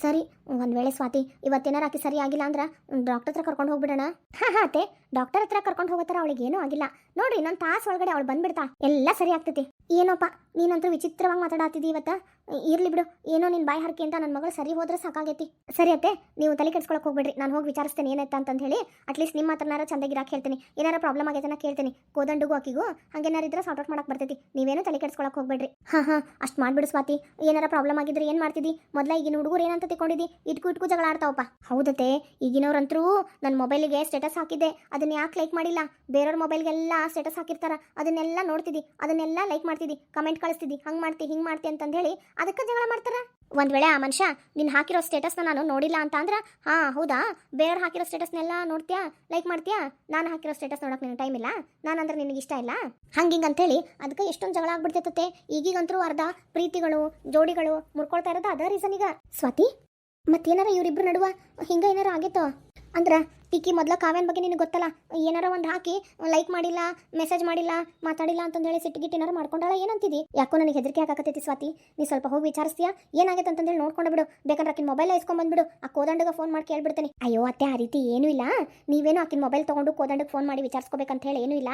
ಸರಿ. ಒಂದು ವೇಳೆ ಸ್ವಾತಿ ಇವತ್ತೇನಾರ ಆಕೆ ಸರಿ ಆಗಿಲ್ಲ ಅಂದ್ರೆ ಡಾಕ್ಟರ್ ಹತ್ರ ಕರ್ಕೊಂಡು ಹೋಗ್ಬಿಡೋಣ. ಹಾ, ಹಾಂ, ಅತ್ತೆ. ಡಾಕ್ಟರ್ ಹತ್ರ ಕರ್ಕೊಂಡು ಹೋಗೋತರ ಅವಳಿಗೆ ಏನೂ ಆಗಿಲ್ಲ. ನೋಡ್ರಿ, ಇನ್ನೊಂದು ತಾಸು ಒಳಗಡೆ ಅವಳು ಬಂದ್ಬಿಡ್ತಾ ಎಲ್ಲ ಸರಿ ಆಗ್ತೈತಿ. ಏನೋಪ್ಪ ನೀನಂತೂ ವಿಚಿತ್ರವಾಗಿ ಮಾತಾಡತ್ತಿದ್ದಿ ಇವತ್ತ? ಇರ್ಲಿ ಬಿಡು. ಏನೋ ನಿನ್ನ ಬಾಯಿ ಹರಕೆ ಅಂತ ನನ್ನ ಮಗಳು ಸರಿ ಹೋದ್ರೆ ಸಾಕಾಗೈತಿ. ಸರಿ ಅತ್ತೆ, ನೀವು ತಲೆ ಕೆಡ್ಸ್ಕೊಳಕ್ ಹೋಗ್ಬೇಡ್ರಿ. ನಾನು ಹೋಗಿ ವಿಚಾರಿಸ್ತೇನೆ ಏನಾಯ್ತ ಅಂತ ಹೇಳಿ ಅಟ್ಲೀಸ್ಟ್ ನಿಮ್ಮ ಹತ್ರನಾರ ಚಂದಾಗಿರಾಕ್ ಹೇಳ್ತೀನಿ. ಏನಾರ ಪ್ರಾಬ್ಲಮ್ ಆಗೈತೆ ನಾ ಕೇಳ್ತೀನಿ ಕೋದಂಡುಗೂ ಆಕಿಗೂ, ಹಂಗೇನಾರ ಇದ್ರೆ ಸಾರ್ಟ್ ಔಟ್ ಮಾಡಕ್ಕೆ ಬರ್ತೈತಿ. ನೀವೇನು ತಲೆ ಕೆಡ್ಸ್ಕೊಳಕ್ ಹೋಗ್ಬೇಡ್ರಿ. ಹಾ ಹಾ, ಅಷ್ಟು ಮಾಡ್ಬಿಡು ಸ್ವಾತಿ. ಏನಾರ ಪ್ರಾಬ್ಲಮ್ ಆಗಿದ್ರೆ ಏನು ಮಾಡ್ತಿದ್ದಿ ಮೊದಲ ಈಗಿನ ಹುಡುಗರು ಏನಂತ ತಿಕೊಂಡಿದ್ದಿ ಇಟ್ಕು ಇಟ್ಕು ಜಗಳ ಆಡ್ತಾವಪ್ಪ. ಹೌದತ್ತೆ, ಈಗಿನವ್ರಂತರೂ ನನ್ನ ಮೊಬೈಲಿಗೆ ಸ್ಟೇಟಸ್ ಹಾಕಿದ್ದೆ. ಅದನ್ನ ಯಾಕೆ ಲೈಕ್ ಮಾಡಿಲ್ಲ? ಬೇರೆಯವ್ರ ಮೊಬೈಲ್ಗೆಲ್ಲ ಸ್ಟೇಟಸ್ ಹಾಕಿರ್ತಾರ. ಅದನ್ನೆಲ್ಲ ನೋಡ್ತಿದ್ದಿ ಅದನ್ನೆಲ್ಲ ಲೈಕ್ ಮಾಡ್ತಿದ್ದಿ ಕಮೆಂಟ್ ಕಳಿಸ್ತಿದ್ದಿ ಹಂಗೆ ಮಾಡ್ತಿ, ಹಿಂಗೆ ಮಾಡ್ತಿ ಅಂತಂದು ಹೇಳಿ ಅದಕ್ಕೆ ಜಗಳ ಮಾಡ್ತಾರ? ಒಂದ್ ವೇಳೆ ಆ ಮನುಷ್ಯ ನೀನ್ ಹಾಕಿರೋ ಸ್ಟೇಟಸ್ನ ನಾನು ನೋಡಿಲ್ಲ ಅಂತ ಅಂದ್ರ, ಹಾ, ಹೌದಾ? ಬೇರೆಯವ್ರು ಹಾಕಿರೋ ಸ್ಟೇಟಸ್ನೆಲ್ಲ ನೋಡ್ತೀಯಾ? ಲೈಕ್ ಮಾಡ್ತೀಯಾ? ನಾನು ಹಾಕಿರೋ ಸ್ಟೇಟಸ್ ನೋಡಕ್ ನಿನಗೆ ಟೈಮ್ ಇಲ್ಲ? ನಾನು ಅಂದ್ರೆ ನಿನಗೆ ಇಷ್ಟ ಇಲ್ಲ? ಹಂಗಿಂಗ್ ಅಂತೇಳಿ ಅದಕ್ಕೆ ಎಷ್ಟೊಂದು ಜಗಳ ಆಗ್ಬಿಡ್ತೈತೆ ಈಗೀಗಂತರೂ ಅರ್ಧ ಪ್ರೀತಿಗಳು, ಜೋಡಿಗಳು ಮುರ್ಕೊಳ್ತಾ ಇರೋದು ಅದ ರೀಸನ್ ಈಗ. ಸ್ವಾತಿ, ಮತ್ತೇನಾರ ಇವ್ರಿಬ್ರು ನಡುವ ಹಿಂಗ ಏನಾರ ಆಗೈತೋ? ಅಂದ್ರ ಈಕಿ ಮೊದಲು ಕಾವ್ಯನ ಬಗ್ಗೆ ನಿನಗೆ ಗೊತ್ತಲ್ಲ? ಏನಾರ ಒಂದು ಹಾಕಿ ಲೈಕ್ ಮಾಡಿಲ್ಲ ಮೆಸೇಜ್ ಮಾಡಿಲ್ಲ, ಮಾತಾಡಿಲ್ಲ ಅಂತಂದು ಹೇಳಿ ಸಿಟ್ಟಿಗಿಟ್ಟು ಏನಾರು ಮಾಡ್ಕೊಂಡಾಳ ಏನಂತಿದಿ? ಯಾಕೋ ನನಗೆ ಹೆದರಿಕೆ ಆಗಾಕತ್ತೈತಿ ಸ್ವಾತಿ. ನೀ ಸ್ವಲ್ಪ ಹೋಗಿ ವಿಚಾರಿಸ್ತೀಯಾ? ಏನಾಗೈತೆ ಅಂತಂದೇಳಿ ನೋಡ್ಕೊಂಡು ಬಿಡು. ಬೇಕಂದ್ರೆ ಆಕಿನ ಮೊಬೈಲ್ ಇಸ್ಕೊಂಡ್ ಬಂದ್ಬಿಡು. ಆ ಕೋದಂಡಗ ಫೋನ್ ಮಾಡಿ ಕೇಳ್ಬಿಡ್ತೀನಿ. ಅಯ್ಯೋ, ಅತ್ತೆ, ಆ ರೀತಿ ಏನೂ ಇಲ್ಲ. ನೀವೇನು ಆಕಿನ ಮೊಬೈಲ್ ತೊಗೊಂಡು ಕೋದಂಡಗೆ ಫೋನ್ ಮಾಡಿ ವಿಚಾರಿಸ್ಕೋಬೇಕಂತ ಹೇಳಿ ಏನೂ ಇಲ್ಲ.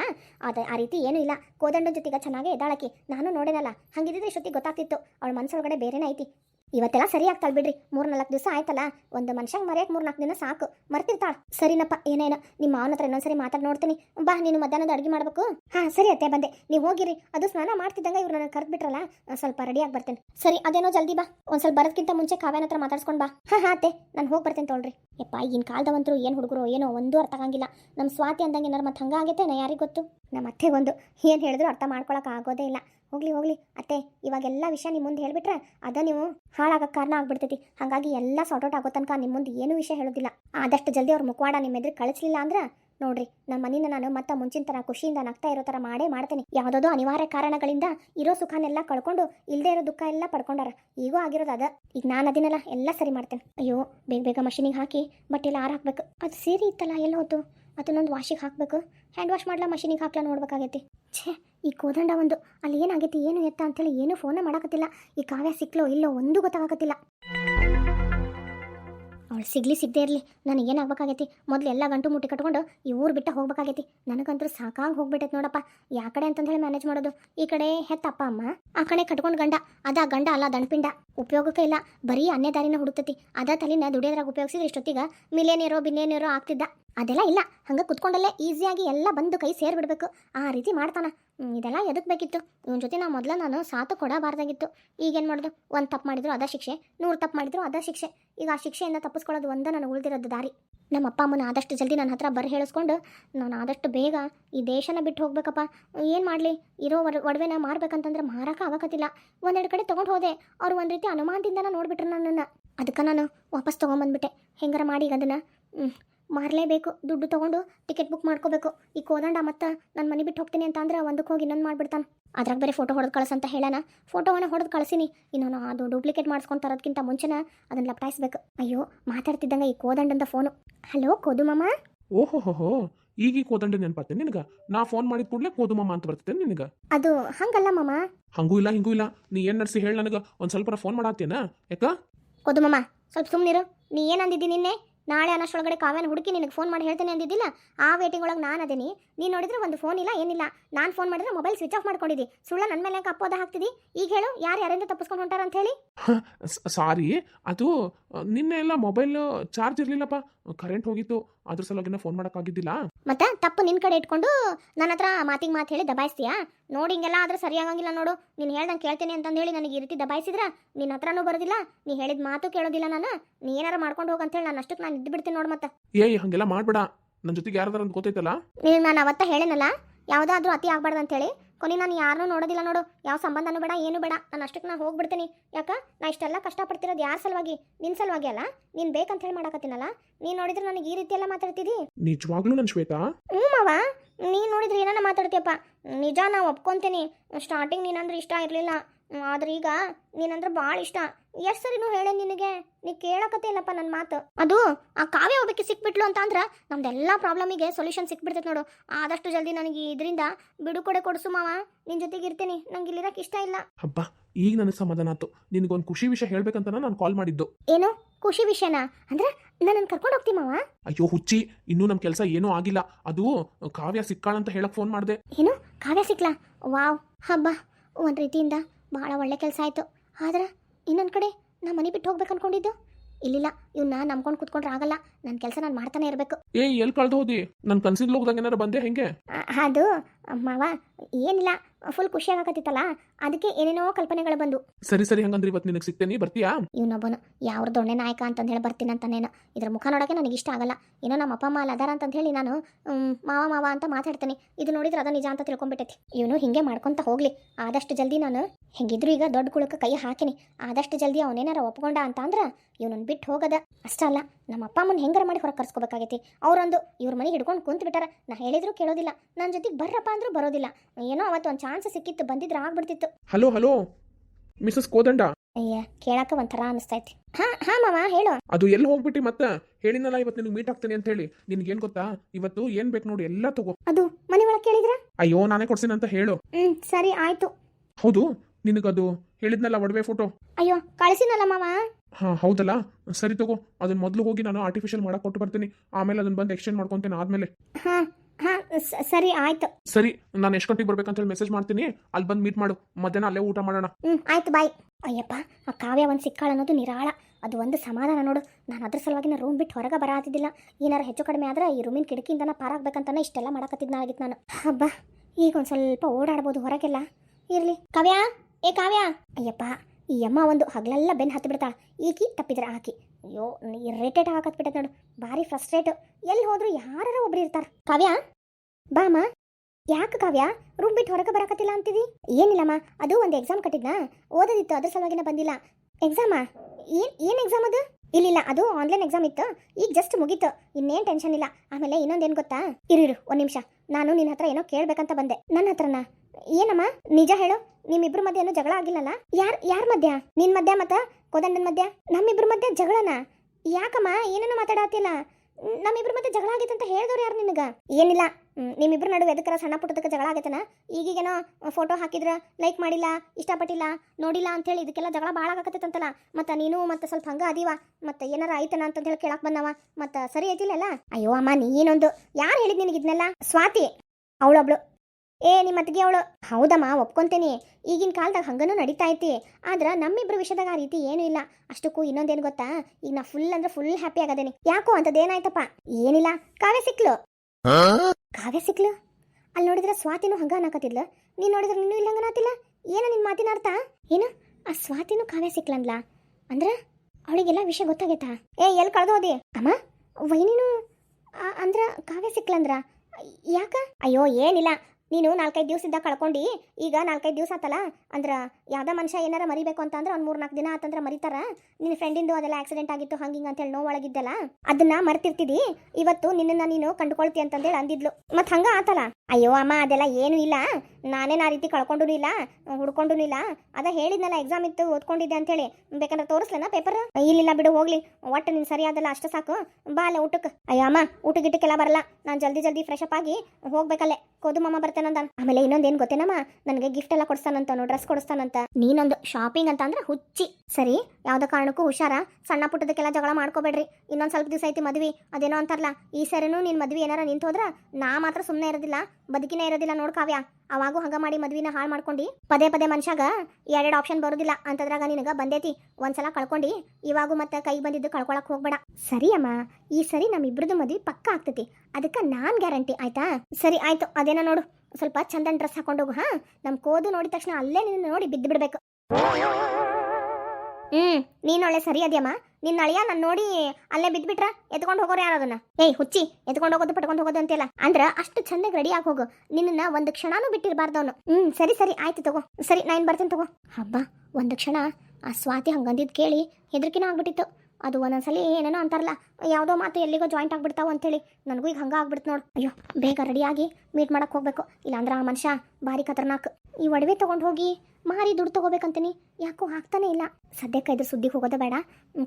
ಅದು ಆ ರೀತಿ ಏನೂ ಇಲ್ಲ. ಕೋದಂಡನ ಜೊತೆಗೆ ಚೆನ್ನಾಗೇ ಇದ್ದಾಳಕಿ ನಾನು ನೋಡೇನಲ್ಲ. ಹಂಗಿದ್ರೆ ಇಷ್ಟೊತ್ತಿಗೆ ಗೊತ್ತಾಗ್ತಿತ್ತು. ಅವಳ ಮನಸ್ಸೊಳಗಡೆ ಬೇರೆನೇ ಐತಿ. ಇವತ್ತೆಲ್ಲ ಸರಿ ಆಗ್ತಾಳೆ ಬಿಡ್ರಿ. ಮೂರ್ ನಾಲ್ಕು ದಿವಸ ಆಯ್ತಲ್ಲ, ಒಂದು ಮನುಷ್ಯಂಗೆ ಮರೆಯಕ್ಕೆ ಮೂರ್ ನಾಲ್ಕು ದಿನ ಸಾಕು. ಮರ್ತಿರ್ತಾಳ. ಸರಿನಪ್ಪ, ಏನೇನು, ನಿಮ್ಮ ಮಾವನ ಹತ್ರ ಇನ್ನೊಂದ್ಸರಿ ಮಾತಾಡಿ ನೋಡ್ತೀನಿ. ಬಾ, ನೀನು ಮಧ್ಯಾಹ್ನದ ಅಡುಗೆ ಮಾಡ್ಬೇಕು. ಹಾ, ಸರಿ ಅತ್ತೆ, ಬಂದೆ. ನೀವು ಹೋಗಿರಿ. ಅದು ಸ್ನಾನ ಮಾಡ್ತಿದ್ದಂಗೆ ಇವ್ರು ನನಗೆ ಕರೆದ್ಬಿಟ್ರಲ್ಲ ಸ್ವಲ್ಪ ರೆಡಿಯಾಗಿ ಬರ್ತೇನೆ. ಸರಿ, ಅದೇನೋ ಜಲ್ದಿ ಬಾ. ಒಂದು ಸ್ವಲ್ಪ ಬರೋದಕ್ಕಿಂತ ಮುಂಚೆ ಕಾವ್ಯನ ಹತ್ರ ಮಾತಾಡ್ಸ್ಕೊಂಡು ಬಾ. ಹಾ ಹಾ, ಅತ್ತೆ, ನಾನು ಹೋಗಿ ಬರ್ತೇನೆ ತೊಳ್ರಿ. ಯಪ್ಪ, ಈಗಿನ ಕಾಲದವಂತರು ಏನು ಹುಡುಗರು ಏನೋ ಒಂದೂ ಅರ್ಥ ಆಗಂಗಿಲ್ಲ. ನಮ್ಮ ಸ್ವಾತಿ ಅಂದಂಗೆ ಏನಾರು ಮತ್ತೆ ಹಂಗಾಗೈತೆ ನಾ ಯಾರಿಗೆ ಗೊತ್ತು? ನಮ್ಮ ಅತ್ತೆ ಒಂದು ಏನು ಹೇಳಿದ್ರು ಅರ್ಥ ಮಾಡ್ಕೊಳಕ್ಕೆ ಆಗೋದೇ ಇಲ್ಲ. ಹೋಗ್ಲಿ ಹೋಗ್ಲಿ. ಅತ್ತೆ, ಇವಾಗೆಲ್ಲ ವಿಷಯ ನಿಮ್ಮ ಮುಂದೆ ಹೇಳ್ಬಿಟ್ರೆ ಅದ ನೀವು ಹಾಳಾಗಕ್ಕೆ ಕಾರಣ ಆಗ್ಬಿಡ್ತೈತಿ. ಹಾಗಾಗಿ ಎಲ್ಲ ಸಾರ್ಟ್ ಔಟ್ ಆಗೋ ತನಕ ನಿಮ್ಮ ಮುಂದೆ ಏನೂ ವಿಷಯ ಹೇಳೋದಿಲ್ಲ. ಆದಷ್ಟು ಜಲ್ದಿ ಅವ್ರ ಮುಖವಾಡ ನಿಮ್ಮ ಎದುರು ಕಳಿಸ್ಲಿಲ್ಲ ಅಂದ್ರೆ ನೋಡ್ರಿ ನಮ್ಮ ಮನಿನ ನಾನು ಮತ್ತೆ ಮುಂಚಿನ ಥರ ಖುಷಿಯಿಂದ ನಗ್ತಾ ಇರೋ ಥರ ಮಾಡೇ ಮಾಡ್ತೇನೆ. ಯಾವುದೋ ಅನಿವಾರ್ಯ ಕಾರಣಗಳಿಂದ ಇರೋ ಸುಖನೆಲ್ಲ ಕಳ್ಕೊಂಡು ಇಲ್ಲದೆ ಇರೋ ದುಃಖ ಎಲ್ಲ ಪಡ್ಕೊಂಡಾರ. ಈಗೂ ಆಗಿರೋದು ಅದ. ಈಗ ನಾನು ಅದನ್ನೆಲ್ಲ ಎಲ್ಲ ಸರಿ ಮಾಡ್ತೇನೆ. ಅಯ್ಯೋ, ಬೇಗ ಬೇಗ ಮಷೀನಿಗೆ ಹಾಕಿ ಬಟ್ಟೆ ಎಲ್ಲ ಆರು ಹಾಕ್ಬೇಕು. ಅದು ಸೀರೆ ಇತ್ತಲ್ಲ, ಎಲ್ಲ ಹೊತ್ತು. ಅದನ್ನೊಂದು ವಾಶಿಗೆ ಹಾಕಬೇಕು. ಹ್ಯಾಂಡ್ ವಾಶ್ ಮಾಡ್ಲಾ ಮಷಿನಿಗೆ ಹಾಕ್ಲಾ ನೋಡ್ಬೇಕಾಗೈತಿ. ಛೇ ಈ ಕೋದಂಡ ಒಂದು. ಅಲ್ಲಿ ಏನಾಗೈತಿ, ಏನು ಎತ್ತ ಅಂತೇಳಿ ಏನು ಫೋನ ಮಾಡಕತ್ತಿಲ್ಲ. ಈ ಕಾವ್ಯ ಸಿಕ್ಲೋ ಇಲ್ಲೋ ಒಂದು ಗೊತ್ತಾಗತ್ತಿಲ್ಲ ಅವಳು ಸಿಗ್ಲಿ ಸಿಗದೆ ಇರಲಿ. ನನಗೆ ಏನಾಗಬೇಕಾಗೈತಿ? ಮೊದಲು ಎಲ್ಲ ಗಂಟು ಮುಟ್ಟಿ ಕಟ್ಕೊಂಡು ಈ ಊರು ಬಿಟ್ಟ ಹೋಗ್ಬೇಕಾಗೈತಿ. ನನಗಂತೂ ಸಾಕಾಗಿ ಹೋಗ್ಬಿಟ್ಟೈತೆ ನೋಡಪ್ಪ. ಯಾ ಕಡೆ ಅಂತಂದೇಳಿ ಮ್ಯಾನೇಜ್ ಮಾಡೋದು? ಈ ಕಡೆ ಹೆತ್ತಪ್ಪ ಅಮ್ಮ, ಆ ಕಡೆ ಕಟ್ಕೊಂಡು ಗಂಡ. ಅದ ಗಂಡ ಅಲ್ಲ ದಣಪಿಂಡ ಉಪಯೋಗಕ್ಕೆ ಇಲ್ಲ. ಬರೀ ಅನ್ಯ ದಾರಿನ ಹುಡುಕ್ತತಿ. ಅದ ತಲಿನ ದುಡಿಯೋದ್ರಾಗ ಉಪಯೋಗಿಸಿದ್ರೆ ಇಷ್ಟೊತ್ತಿಗೆ ಮಿಲೇನಿಯರೋ ಬಿನ್ನೇನೇರೋ ಆಗ್ತಿದ್ದ. ಅದೆಲ್ಲ ಇಲ್ಲ. ಹಂಗೆ ಕುತ್ಕೊಂಡಲ್ಲೇ ಈಸಿಯಾಗಿ ಎಲ್ಲ ಬಂದು ಕೈ ಸೇರಿಬಿಡ್ಬೇಕು. ಆ ರೀತಿ ಮಾಡ್ತಾನೆ. ಇದೆಲ್ಲ ಎದಕ್ಕೆ ಬೇಕಿತ್ತು? ಇವನ ಜೊತೆ ನಾ ಮೊದಲ ನಾನು ಸಾತು ಕೊಡಬಾರ್ದಾಗಿತ್ತು. ಈಗೇನು ಮಾಡೋದು? ಒಂದು ತಪ್ಪು ಮಾಡಿದ್ರು, ಅದ ಶಿಕ್ಷೆ. ನೂರು ತಪ್ಪು ಮಾಡಿದ್ರು, ಅದ ಶಿಕ್ಷೆ. ಈಗ ಆ ಶಿಕ್ಷೆಯಿಂದ ತಪ್ಪಿಸ್ಕೊಳ್ಳೋದು ಒಂದೇ ನನಗೆ ಉಳಿದಿರೋದು ದಾರಿ. ನಮ್ಮ ಅಪ್ಪ ಅಮ್ಮನ ಆದಷ್ಟು ಜಲ್ದಿ ನನ್ನ ಹತ್ರ ಬರ್ ಹೇಳಿಸ್ಕೊಂಡು, ನಾನು ಆದಷ್ಟು ಬೇಗ ಈ ದೇಶನ ಬಿಟ್ಟು ಹೋಗ್ಬೇಕಪ್ಪ. ಏನು ಮಾಡಲಿ? ಇರೋ ಒಡ ಒಡವೆನ ಮಾರ್ಬೇಕಂತಂದ್ರೆ ಮಾರಕ್ಕೆ ಆಗಕತ್ತಿಲ್ಲ. ಒಂದೆರಡು ಕಡೆ ತೊಗೊಂಡು ಹೋದೆ. ಅವ್ರು ಒಂದು ರೀತಿ ಅನುಮಾನದಿಂದನ ನೋಡಿಬಿಟ್ರು ನನ್ನನ್ನು. ಅದಕ್ಕೆ ನಾನು ವಾಪಸ್ ತೊಗೊಂಬಂದ್ಬಿಟ್ಟೆ. ಹೆಂಗಾರ ಮಾಡಿ ಈಗ ಅದನ್ನು? ಮಾರಲೇಬೇಕು ದುಡ್ಡು ತೊಗೊಂಡು ಟಿಕೆಟ್ ಬುಕ್ ಮಾಡ್ಕೋಬೇಕು. ಈ ಕೋದಂಡ ಮತ್ತೆ ನನ್ನ ಮನೆ ಬಿಟ್ಟು ಹೋಗ್ತೀನಿ ಅಂತ ಅಂದ್ರೆ ಒಂದಕ್ಕೆ ಹೋಗಿ ಇನ್ನೊಂದು ಮಾಡ್ಬಿಡ್ತಾನೆ. ಅದ್ರಾಗ ಬೇರೆ ಫೋಟೋ ಹೊಡೆದು ಕಳ್ಸಂತ ಹೇಳೋಣ. ಫೋಟೋವನ್ನ ಹೊಡೆದು ಕಳಿಸಿನಿ. ಇನ್ನು ನಾನು ಅದು ಡೂಪ್ಲಿಕೇಟ್ ಮಾಡ್ಸ್ಕೊಂಡು ತರೋದಕ್ಕಿಂತ ಮುಂಚೆನ ಅದನ್ನ ಲಪಟಾಯಿಸ್ಬೇಕು. ಅಯ್ಯೋ ಮಾತಾಡ್ತಿದ್ದಂಗೆ ಈ ಕೋದಂಡಂದ ಫೋನು ಹಲೋ ಕೋದು ಮಾಮ? ಓಹೋ ಹೋ ಹೋ ಈಗ ಈ ಕೋದಂಡ ನೆನಪಾತೆ ನಿನಗ? ನಾ ಫೋನ್ ಮಾಡಿದ ಕೂಡಲೇ ಕೋದುಮಮ್ಮ ಅಂತ ಬರ್ತೇನೆ ನಿನಗ? ಅದು ಹಂಗಲ್ಲ ಮಾಮ. ಹಂಗೂ ಇಲ್ಲ ಹಿಂಗೂ ಇಲ್ಲ. ನೀ ಏನು ನರ್ಸಿ ಹೇಳಿ ನನಗೆ? ಒಂದು ಸ್ವಲ್ಪ ಫೋನ್ ಮಾಡತ್ತೇನ? ಯಾಕ? ಕೋದು ಮಾಮ ಸ್ವಲ್ಪ ಸುಮ್ಮನಿರು ನೀ ಏನಂದಿದ್ದಿ ನಿನ್ನೆ? ನಾಳೆ ಅನ್ನೋಷ್ಟೊಳಗಡೆ ಕಾವ್ಯನ ಹುಡುಕಿ ನಿನಗೆ ಫೋನ್ ಮಾಡಿ ಹೇಳ್ತೇನೆ ಅಂದಿದ್ದಿಲ್ಲ? ಆ ವೇಟಿಂಗ್ ಒಳಗೆ ನಾನು ಅದೇನಿ. ನೀನು ನೋಡಿದ್ರೆ ಒಂದು ಫೋನ್ ಇಲ್ಲ, ಏನಿಲ್ಲ. ನಾನು ಫೋನ್ ಮಾಡಿದ್ರೆ ಮೊಬೈಲ್ ಸ್ವಿಚ್ ಆಫ್ ಮಾಡ್ಕೊಂಡಿದ್ದಿ ಸುಳ್ಳ ನನ್ನ ಮೇಲೆ ಅಪ್ಪೋದ ಹಾಕ್ತಿದ್ದಿ ಈಗ ಹೇಳು, ಯಾರು ಯಾರಿಂದ ತಪ್ಪಿಸ್ಕೊಂಡು ಹೊಂಟಾರ ಅಂತ ಹೇಳಿ. ಸಾರಿ ಅದು, ನಿನ್ನೆ ಎಲ್ಲ ಮೊಬೈಲ್ ಚಾರ್ಜ್ ಇರಲಿಲ್ಲಪ್ಪ. ಕರೆಂಟ್ ಹೋಗಿತ್ತು. ಅದ್ರ ಸಲುವಾಗಿ ಫೋನ್ ಮಾಡೋಕ್ಕಾಗಿದ್ದಿಲ್ಲ? ಮತ್ತೆ ತಪ್ಪು ನಿನ್ ಕಡೆ ಇಟ್ಕೊಂಡು ನನ್ನ ಹತ್ರ ಮಾತಿಗೆ ಮಾತು ಹೇಳಿ ದಬಾಯಿಸ್ತೀಯಾ? ನೋಡಿ ಹಿಂಗೆಲ್ಲ ಆದ್ರೆ ಸರಿಯಾಗಂಗಿಲ್ಲ ನೋಡು. ನೀನು ಹೇಳ್ದಂಗೆ ಕೇಳ್ತೀನಿ ಅಂತಂದು ಹೇಳಿ ನನಗೆ ಈ ರೀತಿ ದಬಾಯಿಸಿದ್ರ ನಿನ್ನ ಹತ್ರನೂ ಬರೋದಿಲ್ಲ. ನೀ ಹೇಳಿದ ಮಾತು ಕೇಳೋದಿಲ್ಲ ನಾನು. ನೀ ಏನಾರ ಮಾಡ್ಕೊಂಡು ಹೋಗಂತೇಳಿ ನಾನು ಅಷ್ಟಕ್ಕೆ ನಾನು ಇದ್ದು ಬಿಡ್ತೀನಿ ನೋಡು ಮತ್ತೆ. ಏಯ್ ಹಂಗೆಲ್ಲ ಮಾಡ್ಬೇಡ. ನನ್ನ ಜೊತೆಗೆ ಯಾರದಾರ ಅಂತ ಗೊತ್ತೈತಲ್ಲ? ನೀನು ನಾನು ಅವತ್ತ ಹೇಳೇನಲ್ಲ? ಯಾವುದಾದ್ರೂ ಅತಿ ಆಗ್ಬಾರ್ದು ಅಂತೇಳಿ ಕೊನೆ ನಾನು ಯಾರನ್ನೂ ನೋಡೋದಿಲ್ಲ ನೋಡು. ಯಾವ ಸಂಬಂಧನೂ ಬೇಡ ಏನು ಬೇಡ. ನಾನು ಅಷ್ಟಕ್ಕೆ ನಾನು ಹೋಗ್ಬಿಡ್ತೀನಿ. ಯಾಕ? ನಾ ಇಷ್ಟೆಲ್ಲ ಕಷ್ಟಪಡ್ತಿರೋದು ಯಾರ ಸಲುವಾಗಿ? ನಿನ್ನ ಸಲುವಾಗಿ ಅಲ್ಲ? ನೀನು ಬೇಕಂತ ಹೇಳಿ ಮಾಡಕತ್ತೀನಲ್ಲ? ನೀನು ನೋಡಿದ್ರೆ ನನಗೆ ಈ ರೀತಿ ಎಲ್ಲ ಮಾತಾಡ್ತಿದ್ದಿ ನಿಜವಾಗ್ಲೂ ನನ್ನ ಶ್ವೇತಾ? ಹ್ಞೂ ಮಾವ. ನೀನು ನೋಡಿದ್ರೆ ಏನನ್ನ ಮಾತಾಡ್ತೀಯಪ್ಪ? ನಿಜ ನಾ ಒಪ್ಕೊಂತೀನಿ. ಸ್ಟಾರ್ಟಿಂಗ್ ನೀನಂದ್ರೆ ಇಷ್ಟ ಇರಲಿಲ್ಲ. ಆದ್ರೆ ಈಗ ನೀನಂದ್ರೆ ಭಾಳ ಇಷ್ಟ. ಎಷ್ಟು ಸರಿನೂ ಹೇಳೆ ನಿನಗೆ. ನೀ ಕೇಳಕತ್ತೆ ಇಲ್ಲಪ್ಪ ನನ್ನ ಮಾತು. ಅದು ಆ ಕಾವ್ಯ ಒಬ್ಬಕ್ಕೆ ಸಿಕ್ಬಿಟ್ಲು ಅಂತ ಅಂದ್ರೆ ನಮ್ದೆಲ್ಲ ಪ್ರಾಬ್ಲಮಿಗೆ ಸೊಲ್ಯೂಷನ್ ಸಿಕ್ಬಿಡ್ತೈತೆ ನೋಡು. ಆದಷ್ಟು ಜಲ್ದಿ ನನಗೆ ಇದರಿಂದ ಬಿಡುಕೊಡೆ ಕೊಡಿಸು ಮಾವ. ನಿನ್ನ ಜೊತೆಗೆ ಇರ್ತೀನಿ. ನಂಗೆ ಇಲ್ಲಿರಕ್ಕೆ ಇಷ್ಟ ಇಲ್ಲ. ಹಬ್ಬ ಈಗ ನನಗೆ ಸಮಾಧಾನ ಆಯ್ತು. ನಿನಗೊಂದು ಖುಷಿ ವಿಷಯ ಹೇಳ್ಬೇಕಂತ ನಾನು ಕಾಲ್ ಮಾಡಿದ್ದು. ಏನು? ಖುಷಿ ವಿಷಯನಾ? ಅಂದ್ರೆ ನಾನು ಕರ್ಕೊಂಡು ಹೋಗ್ತಿ ಮಾವ? ಅಯ್ಯೋ ಹುಚ್ಚಿ ಇನ್ನೂ ನಮ್ಮ ಕೆಲಸ ಏನೂ ಆಗಿಲ್ಲ. ಅದು ಕಾವ್ಯ ಸಿಕ್ಕಾಳಂತ ಹೇಳಕ್ ಫೋನ್ ಮಾಡಿದೆ. ಏನು? ಕಾವ್ಯ ಸಿಕ್ಲಾ? ವಾವ್. ಹಬ್ಬ ಒಂದು ರೀತಿಯಿಂದ ಭಾಳ ಒಳ್ಳೆ ಕೆಲಸ ಆಯಿತು. ಆದ್ರೆ ಇನ್ನೊಂದು ಕಡೆ ನಾ ಮನೆ ಬಿಟ್ಟು ಹೋಗ್ಬೇಕು ಅನ್ಕೊಂಡಿದ್ದು ಇಲ್ಲಿಲ್ಲ ಇವನ್ನ ನಂಬ್ಕೊಂಡು ಕೂತ್ಕೊಂಡ್ರೆ ಆಗಲ್ಲ. ನನ್ನ ಕೆಲಸ ನಾನು ಮಾಡ್ತಾನೆ ಇರಬೇಕು. ಏ ಎಲ್ಲಿ ಕಳ್ದು ಹೋದಿ? ನನ್ನ ಕನ್ಸಿನ ಲೋಕದಾಗ ಏನಾರ ಬಂದೆ ಹೆಂಗೆ? ಅದು ಮಾವ ಏನಿಲ್ಲ ಫುಲ್ ಖುಷಿಯಾಗಕತ್ತಿತ್ತಲ್ಲ ಅದಕ್ಕೆ ಏನೇನೋ ಕಲ್ಪನೆಗಳು ಬಂದು. ಸರಿ ಸರಿ ಹಂಗಂದ್ರೆ ಇವತ್ತು ನಿನಗೆ ಸಿಗ್ತೇನೆ ಬರ್ತೀಯಾ? ಇವನೊಬ್ಬನು ಯಾವ್ರ ದೊಣ್ಣೆ ನಾಯಕ ಅಂತಂದು ಹೇಳಿ ಬರ್ತೀನಿ ಅಂತಾನೇನು ಇದ್ರ ಮುಖ ನೋಡೋಕೆ ನನಗೆ ಇಷ್ಟ ಆಗಲ್ಲ. ಏನೋ ನಮ್ಮ ಅಪ್ಪ ಅಮ್ಮ ಅಲ್ಲಿ ಅದಾರ ಅಂತಂದು ಹೇಳಿ ನಾನು ಮ್, ಮಾವ ಮಾವ ಅಂತ ಮಾತಾಡ್ತೇನೆ. ಇದು ನೋಡಿದ್ರೆ ಅದು ನಿಜ ಅಂತ ತಿಳ್ಕೊಂಬಿಟ್ಟೈತಿ. ಇವನು ಹಿಂಗೆ ಮಾಡ್ಕೊಂತ ಹೋಗ್ಲಿ. ಆದಷ್ಟು ಜಲ್ದಿ ನಾನು ಹೆಂಗಿದ್ರು ಈಗ ದೊಡ್ಡ ಕುಳಕ್ಕೆ ಕೈ ಹಾಕಿನಿ. ಆದಷ್ಟು ಜಲ್ದಿ ಅವನೇನಾರ ಒಪ್ಕೊಂಡ ಅಂತ ಅಂದ್ರೆ ಇವನನ್ನ ಬಿಟ್ಟು ಹೋಗದ. ಅಷ್ಟೇ ಅಲ್ಲ ನಮ್ಮ ಅಪ್ಪ ಅಮ್ಮನ ಹೆಂಗಾರ ಮಾಡಿ ಹೊರಗೆ ಕರ್ಸ್ಕೋಬೇಕಾಗೈತಿ. ಅವರೊಂದು ಇವ್ರ ಮನೆ ಹಿಡ್ಕೊಂಡು ಕುಂತು ಬಿಟ್ಟಾರ ನಾ ಹೇಳಿದ್ರು ಕೇಳೋದಿಲ್ಲ. ನನ್ನ ಜೊತೆಗೆ ಬರ್ರಪ್ಪ ಅಂದ್ರೂ ಬರೋದಿಲ್ಲ. ಏನೋ ಅವತ್ತು ಒಂದು ಚಾನ್ಸ್ ಸಿಕ್ಕಿತ್ತು ಬಂದಿದ್ರೆ ಆಗ್ಬಿಡ್ತಿತ್ತು. Hello hello. ಮಿಸಸ್ ಕೋದಂಡ. ಅಯ್ಯ ಕೇಳಾಕ ಒಂಥರ ಅನಿಸ್ತೈತಿ. ಹಾ ಹಾ ಮಾವ ಹೇಳು. ಅದು ಎಲ್ಲಿ ಹೋಗ್ಬಿಟ್ಟಿ ಮತ್ತೆ? ಹೇಳಿನಲ್ಲ ಇವತ್ತು ನಿನಗೆ ಮೀಟ್ ಆಗ್ತೀನಿ ಅಂತ ಹೇಳಿ. ನಿನ್ಗೇನ್ ಗೊತ್ತಾ? ಇವತ್ತು ಏನು ಬೇಕು ನೋಡಿ ಎಲ್ಲ ತಗೋ. ಅದು ಮನೆ ಒಳಗೆ ಕೇಳಿದ್ರ? ಅಯ್ಯೋ ನಾನೇ ಕೊಡ್ಸಿನ ಅಂತ ಹೇಳು. ಹ್ಮ್ ಸರಿ ಆಯ್ತು. ಹೌದು ನಿನಗದು ಹೇಳಿದ್ನಲ್ಲ ಒಡವೆ ಫೋಟೋ ಅಯ್ಯೋ ಕಳಿಸಿನಲ್ಲ ಮಾವ. ಹಾ ಹೌದಲ್ಲ? ಸರಿ ತಗೋ ಅದನ್ನ ಮೊದಲು ಹೋಗಿ ನಾನು ಆರ್ಟಿಫಿಷಿಯಲ್ ಮಾಡಕ್ ಕೊಟ್ಟು ಬರ್ತೀನಿ. ಆಮೇಲೆ ಅದನ್ನ ಬಂದು ಎಕ್ಸ್ಚೇಂಜ್ ಮಾಡ್ಕೊಂತೇನೆ ಆದ್ಮೇಲೆ. ಹಾ ಹಾ ಸ- ಸರಿ ಆಯ್ತು. ಸರಿ ನಾನು ಎಷ್ಟು ಗಂಟೆಗೆ ಬರ್ಬೇಕಂತ ಹೇಳಿ ಮೆಸೇಜ್ ಮಾಡ್ತೀನಿ. ಅಲ್ಲಿ ಬಂದು ಮೀಟ್ ಮಾಡು. ಮಧ್ಯಾಹ್ನ ಅಲ್ಲೇ ಊಟ ಮಾಡೋಣ. ಹ್ಮ್ ಆಯ್ತು ಬಾಯ್ ಅಯ್ಯಪ್ಪ ಆ ಕಾವ್ಯ ಒಂದು ಸಿಕ್ಕಾಳ ಅನ್ನೋದು ನಿರಾಳ. ಅದು ಒಂದು ಸಮಾಧಾನ ನೋಡು. ನಾನು ಅದ್ರ ಸಲುವಾಗಿ ನಾನು ರೂಮ್ ಬಿಟ್ಟು ಹೊರಗೆ ಬರಾತಿದ್ದಿಲ್ಲ. ಏನಾರು ಹೆಚ್ಚು ಕಡಿಮೆ ಆದ್ರೆ ಈ ರೂಮಿನ ಕಿಟಕಿಯಿಂದ ಪಾರಾಗ್ಬೇಕಂತಾನೆ ಇಷ್ಟೆಲ್ಲ ಮಾಡಕತ್ತಿದ್ನಾಗಿತ್ತು ನಾನು. ಹಬ್ಬ ಈಗ ಒಂದು ಸ್ವಲ್ಪ ಓಡಾಡ್ಬೋದು ಹೊರಗೆಲ್ಲ. ಇರಲಿ. ಕಾವ್ಯ? ಏ ಕಾವ್ಯ? ಅಯ್ಯಪ್ಪ ಈ ಅಮ್ಮ ಒಂದು ಹಗಲೆಲ್ಲ ಬೆನ್ ಹತ್ತು ಬಿಡ್ತಾಳೆ ಈಕಿ ತಪ್ಪಿದ್ರೆ ಆಕಿ. ಅಯ್ಯೋ ಇರಿಟೇಟ್ ಹಾಕತ್ಬಿಟ್ಟದ ನೋಡು. ಭಾರಿ ಫ್ರಸ್ಟ್ರೇಟ್ ಎಲ್ಲಿ ಹೋದ್ರು ಯಾರ ಒಬ್ರು ಇರ್ತಾರ. ಕಾವ್ಯ? ಬಾಮ ಯಾಕೆ ಕಾವ್ಯ? ರೂಮ್ ಬಿಟ್ಟು ಹೊರಗೆ ಬರಕತ್ತಿಲ್ಲ ಅಂತೀವಿ ಏನಿಲ್ಲಮ್ಮ, ಅದು ಒಂದು ಎಕ್ಸಾಮ್ ಕಟ್ಟಿದ್ನ? ಓದೋದಿತ್ತು, ಅದ್ರ ಸಲುವಾಗಿನ ಬಂದಿಲ್ಲ. ಎಕ್ಸಾಮಾ ಏನ್ ಏನ್ ಎಕ್ಸಾಮ್ ಅದು? ಇಲ್ಲಿಲ್ಲ ಅದು ಆನ್ಲೈನ್ ಎಕ್ಸಾಮ್ ಇತ್ತು. ಈಗ ಜಸ್ಟ್ ಮುಗೀತು. ಇನ್ನೇನ್ ಟೆನ್ಷನ್ ಇಲ್ಲ. ಆಮೇಲೆ ಇನ್ನೊಂದೇನು ಗೊತ್ತಾ? ಇರು ಇರು, ಒಂದು ನಿಮಿಷ. ನಾನು ನಿನ್ನ ಹತ್ರ ಏನೋ ಕೇಳ್ಬೇಕಂತ ಬಂದೆ. ನನ್ನ ಹತ್ರನ? ಏನಮ್ಮ? ನಿಜ ಹೇಳು, ನಿಮ್ಮಿಬ್ರ ಮಧ್ಯೆ ಏನೋ ಜಗಳ ಆಗಿಲ್ಲಲ್ಲ? ಯಾರ್, ಯಾರ ಮಧ್ಯ? ನಿನ್ ಮಧ್ಯ ಮತ್ತ ಕೋದಂಡನ ಮಧ್ಯ? ನಮ್ಮಿಬ್ರ ಮಧ್ಯ ಜಗಳನ? ಯಾಕಮ್ಮ? ಏನೇನೋ ಮಾತಾಡತ್ತಿಲ್ಲ ನಮ್ಮಿಬ್ರ ಮಧ್ಯೆ ಜಗಳ ಆಗೈತೆ ಅಂತ ಹೇಳಿದವ್ರು ಯಾರು ನಿನಗ? ಏನಿಲ್ಲ. ನಿಮ್ಮಿಬ್ರ ನಡುವೆ ಎದಕ್ಕರ ಸಣ್ಣ ಪುಟ್ಟದಕ್ಕೆ ಜಗಳ ಆಗೈತನ? ಈಗೀಗೇನೋ ಫೋಟೋ ಹಾಕಿದ್ರ, ಲೈಕ್ ಮಾಡಿಲ್ಲ, ಇಷ್ಟಪಟ್ಟಿಲ್ಲ, ನೋಡಿಲ್ಲ ಅಂತ ಹೇಳಿ ಇದಕ್ಕೆಲ್ಲ ಜಗಳ ಭಾಳ ಆಗಕತ್ತೈತಂತಲ್ಲ? ಮತ್ತು ನೀನು ಮತ್ತೆ ಸ್ವಲ್ಪ ಹಂಗ ಅದೀವ? ಮತ್ತೆ ಏನಾರ ಆಯ್ತನ ಅಂತ ಹೇಳಿ ಕೇಳಕ್ ಬಂದವ? ಮತ್ತೆ ಸರಿ ಐತಿಲ್ಲಲ್ಲ? ಅಯ್ಯೋ ಅಮ್ಮ, ನೀನೊಂದು ಯಾರು ಹೇಳಿದ್ ನಿನಗೆ ಸ್ವಾತಿ. ಅವಳೊಬ್ಳು. ಏ ನಿಮ್ಮ ಅತ್ತಿಗೆ ಅವಳು. ಹೌದಮ್ಮ ಒಪ್ಕೊಂತೀನಿ. ಈಗಿನ ಕಾಲದಾಗ ಹಂಗನೂ ನಡೀತಾ ಐತಿ. ಆದ್ರೆ ನಮ್ಮಿಬ್ರು ವಿಷಯದಾಗ ಆ ರೀತಿ ಏನೂ ಇಲ್ಲ. ಅಷ್ಟಕ್ಕೂ ಇನ್ನೊಂದೇನು ಗೊತ್ತಾ? ಈಗ ನಾ ಫುಲ್ ಅಂದ್ರೆ ಫುಲ್ ಹ್ಯಾಪಿ ಆಗದೇನಿ. ಯಾಕೋ ಅಂತದೇನಾಯ್ತಪ್ಪ? ಏನಿಲ್ಲ. ಕಾವ್ಯ ಸಿಕ್ಲು. ಕಾವ್ಯ ಸಿಕ್ಲು? ಅಲ್ಲಿ ನೋಡಿದ್ರೆ ಸ್ವಾತಿನೂ ಹಂಗ ಅನ್ನಕತ್ತಿದ್ಲ. ನೀನ್ ನೋಡಿದ್ರೆ ನೀನು ಇಲ್ಲ ಹಂಗನಾತಿಲ್ಲ ಏನೋ ನಿನ್ ಮಾತಿನ ಅರ್ಥ? ಏನು? ಆ ಸ್ವಾತಿನೂ ಕಾವ್ಯ ಸಿಕ್ಲಂದ್ಲ ಅಂದ್ರ ಅವಳಿಗೆಲ್ಲ ವಿಷಯ ಗೊತ್ತಾಗೈತಾ? ಏ ಎಲ್ಲಿ ಕಳ್ದೋದಿ? ಅಮ್ಮ ವೈನಿನೂ ಅಂದ್ರ ಕಾವ್ಯ ಸಿಕ್ಲಂದ್ರ? ಯಾಕ? ಅಯ್ಯೋ ಏನಿಲ್ಲ. ನೀನು ನಾಲ್ಕೈದು ದಿವಸದಿಂದ ಕಳ್ಕೊಂಡು, ಈಗ ನಾಲ್ಕೈದು ದಿವಸ ಆತಲ್ಲ, ಅಂದ್ರ ಯಾವ್ದ ಮನುಷ್ಯ ಏನಾರ ಮರಿಬೇಕು ಅಂತಂದ್ರೆ ಒಂದು ಮೂರ್ ನಾಲ್ಕು ದಿನ ಆತಂದ್ರೆ ಮರಿತಾರ. ನಿನ್ನ ಫ್ರೆಂಡಿಂದು ಅದೆಲ್ಲ ಆಕ್ಸಿಡೆಂಟ್ ಆಗಿತ್ತು, ಹಂಗೆ ಹಿಂಗೆ ಅಂತೇಳಿ ನೋವೊಳಗಿದ್ದಲ್ಲ, ಅದನ್ನ ಮರ್ತಿರ್ತಿದಿ. ಇವತ್ತು ನಿನ್ನನ್ನ ನೀನು ಕಂಡುಕೊಳ್ತಿ ಅಂತಂದೇಳಿ ಅಂದಿದ್ಲು. ಮತ್ತೆ ಹಂಗ ಆತಲ್ಲ. ಅಯ್ಯೋ ಅಮ್ಮ, ಅದೆಲ್ಲ ಏನು ಇಲ್ಲ. ನಾನೇನು ಆ ರೀತಿ ಕಳ್ಕೊಂಡೂ ಇಲ್ಲ ಹುಡ್ಕೊಂಡೂ ಇಲ್ಲ. ಅದ ಹೇಳಿದ್ನಲ್ಲ ಎಕ್ಸಾಮ್ ಇತ್ತು, ಓದ್ಕೊಂಡಿದ್ದೆ ಅಂತೇಳಿ. ಬೇಕಂದ್ರೆ ತೋರಿಸ್ಲೇನ ಪೇಪರ್ ಇಲ್ಲಿಲ್ಲ ಬಿಡು, ಹೋಗ್ಲಿ. ಒಟ್ಟು ನೀನು ಅದಲ್ಲ ಅಷ್ಟು ಸಾಕು. ಬಾ ಅಲ್ಲ ಊಟಕ್ಕೆ. ಅಯ್ಯೋ ಅಮ್ಮ ಊಟ ಗಿಟ್ಟಕ್ಕೆಲ್ಲ ಬರಲ್ಲ. ನಾನು ಜಲ್ದಿ ಜಲ್ದಿ ಫ್ರೆಶ್ ಅಪ್ ಆಗಿ ಹೋಗ್ಬೇಕಲ್ಲೇ. ಕೋದು ಮಾಮ ಬರ್ತಾನಂದ. ಆಮೇಲೆ ಇನ್ನೊಂದೇನು ಗೊತ್ತೇನಮ್ಮ? ನನಗೆ ಗಿಫ್ಟ್ ಎಲ್ಲ ನೋ ಡ್ರೆಸ್ ಕೊಡಿಸ್ತಾನಂತ. ನೀನೊಂದು ಶಾಪಿಂಗ್ ಅಂತ ಅಂದ್ರೆ ಹುಚ್ಚಿ. ಸರಿ, ಯಾವ್ದೋ ಕಾರಣಕ್ಕೂ ಹುಷಾರ. ಸಣ್ಣ ಪುಟ್ಟದಕ್ಕೆಲ್ಲ ಜಗಳ ಮಾಡ್ಕೋಬೇಡ್ರಿ. ಇನ್ನೊಂದ್ ಸ್ವಲ್ಪ ದಿವಸ ಐತಿ ಮದ್ವಿ. ಅದೇನೋ ಅಂತಾರಲ್ಲ, ಈ ಸರಿನೂ ನಿನ್ ಮದ್ವಿ ಏನಾರ ನಿಂತು ಹೋದ್ರ ನಾ ಮಾತ್ರ ಸುಮ್ಮನೆ ಇರೋದಿಲ್ಲ. ಬದುಕಿನೇ ಇರೋದಿಲ್ಲ ನೋಡ್ ಕಾವ್ಯ. ಅವಾಗೂ ಹಂಗ ಮಾಡಿ ಮದ್ವಿನ ಹಾಳು ಮಾಡ್ಕೊಂಡು. ಪದೇ ಪದೇ ಮನುಷ್ಯಾಗ ಎರಡು ಆಪ್ಷನ್ ಬರೋದಿಲ್ಲ. ಅಂತದ್ರಾಗ ನಿನಗ ಬಂದೈತಿ. ಒಂದ್ಸಲ ಕಳ್ಕೊಂಡು. ಇವಾಗೂ ಮತ್ತೆ ಕೈ ಬಂದಿದ್ದು ಕಳ್ಕೊಳಕ್ ಹೋಗ್ಬೇಡ. ಸರಿ ಅಮ್ಮ ಈ ಸರಿ ನಮ್ಮಿಬ್ರದ್ದು ಮದ್ವೆ ಪಕ್ಕ ಆಗ್ತೈತಿ. ಅದಕ್ಕೆ ನಾನು ಗ್ಯಾರಂಟಿ, ಆಯ್ತಾ? ಸರಿ, ಆಯ್ತು. ಅದೇನ ನೋಡು. ಸ್ವಲ್ಪ ಚಂದನ್ ಡ್ರೆಸ್ ಹಾಕೊಂಡು ಹೋಗು, ಹಾ? ನಮ್ ಕೋದು ನೋಡಿದ ತಕ್ಷಣ ಅಲ್ಲೇ ನಿನ್ನ ನೋಡಿ ಬಿದ್ದು ಬಿಡ್ಬೇಕು. ಹ್ಮ್ ನೀನೊಳ್ಳೆ ಸರಿ ಅದ್ಯಮ್ಮ. ನಿನ್ನ ಅಳಿಯ ನಾನು ನೋಡಿ ಅಲ್ಲೇ ಬಿದ್ಬಿಟ್ರ ಎತ್ಕೊಂಡು ಹೋಗೋರು ಯಾರು ಅದನ್ನ? ಏಯ್, ಹುಚ್ಚಿ, ಎತ್ಕೊಂಡು ಹೋಗೋದು, ಪಟ್ಕೊಂಡು ಹೋಗೋದು ಅಂತೆಲ್ಲ. ಅಂದ್ರ ಅಷ್ಟು ಚಂದಾಗಿ ರೆಡಿ ಆಗಿ ಹೋಗು. ನಿನ್ನ ಒಂದು ಕ್ಷಣನೂ ಅವನು. ಹ್ಮ್, ಸರಿ ಸರಿ, ಆಯ್ತು ತಗೋ. ಸರಿ, ನಾನು ಬರ್ತೀನಿ ತಗೋ. ಹಬ್ಬ, ಒಂದು ಕ್ಷಣ ಆ ಸ್ವಾತಿ ಹಂಗಂದಿದ್ ಕೇಳಿ ಹೆದರಿಕಿನ ಆಗ್ಬಿಟ್ಟಿತ್ತು. ಅದು ಒಂದೊಂದ್ಸಲಿ ಏನೇನೋ ಅಂತಾರಲ್ಲ, ಯಾವುದೋ ಮಾತು ಎಲ್ಲಿಗೋ ಜಾಯಿಂಟ್ ಆಗಿಬಿಡ್ತಾವ ಅಂತೇಳಿ. ನನಗೂ ಈಗ ಹಂಗೆ ಆಗ್ಬಿಡ್ತು ನೋಡು. ಅಯ್ಯೋ, ಬೇಗ ರೆಡಿಯಾಗಿ ಮೀಟ್ ಮಾಡೋಕ್ಕೆ ಹೋಗ್ಬೇಕು. ಇಲ್ಲಾಂದ್ರೆ ಆ ಮನುಷ್ಯ ಭಾರಿ ಖತರ್ನಾಕ್. ಈ ಒಡವೆ ತಗೊಂಡು ಹೋಗಿ ಮಾರಿ ದುಡ್ಡು ತಗೋಬೇಕಂತೀನಿ. ಯಾಕೋ ಆಗ್ತಾನೆ ಇಲ್ಲ. ಸದ್ಯಕ್ಕೆ ಇದ್ರ ಸುದ್ದಿಗೆ ಹೋಗೋದೇ ಬೇಡ.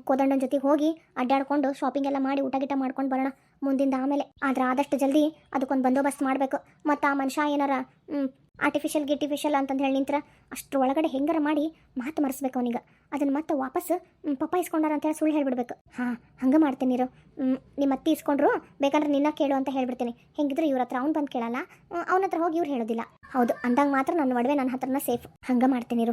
ಕೋದಂಡನ ಜೊತೆಗೆ ಹೋಗಿ ಅಡ್ಡಾಡ್ಕೊಂಡು ಶಾಪಿಂಗ್ ಎಲ್ಲ ಮಾಡಿ ಊಟ ಗಿಟ ಮಾಡ್ಕೊಂಡು ಬರೋಣ ಮುಂದಿಂದ ಆಮೇಲೆ. ಆದ್ರೆ ಆದಷ್ಟು ಜಲ್ದಿ ಅದಕ್ಕೊಂದು ಬಂದೋಬಸ್ತ್ ಮಾಡಬೇಕು. ಮತ್ತು ಆ ಮನುಷ್ಯ ಏನಾರ ಆರ್ಟಿಫಿಷಿಯಲ್ ಗಿಟಿಫಿಷಿಯಲ್ ಅಂತಂದು ಹೇಳಿ ನಿಂತ್ರ ಅಷ್ಟ್ರ ಒಳಗಡೆ ಹೆಂಗಾರ ಮಾಡಿ ಮಾತು ಮರೆಸ್ಬೇಕು ಅವನಿಗೆ. ಅದನ್ನು ಮತ್ತೆ ವಾಪಸ್ ಪಪ್ಪ ಇಸ್ಕೊಂಡಾರ ಅಂತ ಹೇಳಿ ಸುಳ್ಳು ಹೇಳ್ಬಿಡ್ಬೇಕು. ಹಾಂ, ಹಂಗೆ ಮಾಡ್ತೀನಿ ಇರು. ನಿಮ್ಮ ಅತ್ತೆ ಇಸ್ಕೊಂಡ್ರು, ಬೇಕಂದ್ರೆ ನಿನ್ನ ಕೇಳು ಅಂತ ಹೇಳ್ಬಿಡ್ತೀನಿ. ಹೆಂಗಿದ್ರು ಇವ್ರ ಹತ್ರ ಅವ್ನು ಬಂದು ಕೇಳಲ್ಲ. ಅವನ ಹತ್ರ ಹೋಗಿ ಇವ್ರು ಹೇಳೋದಿಲ್ಲ. ಹೌದು, ಅಂದಾಗ ಮಾತ್ರ ನನ್ನ ಒಡವೆ ನನ್ನ ಹತ್ರನ ಸೇಫ್ ಹಂಗ ಮಾಡ್ತೀನಿ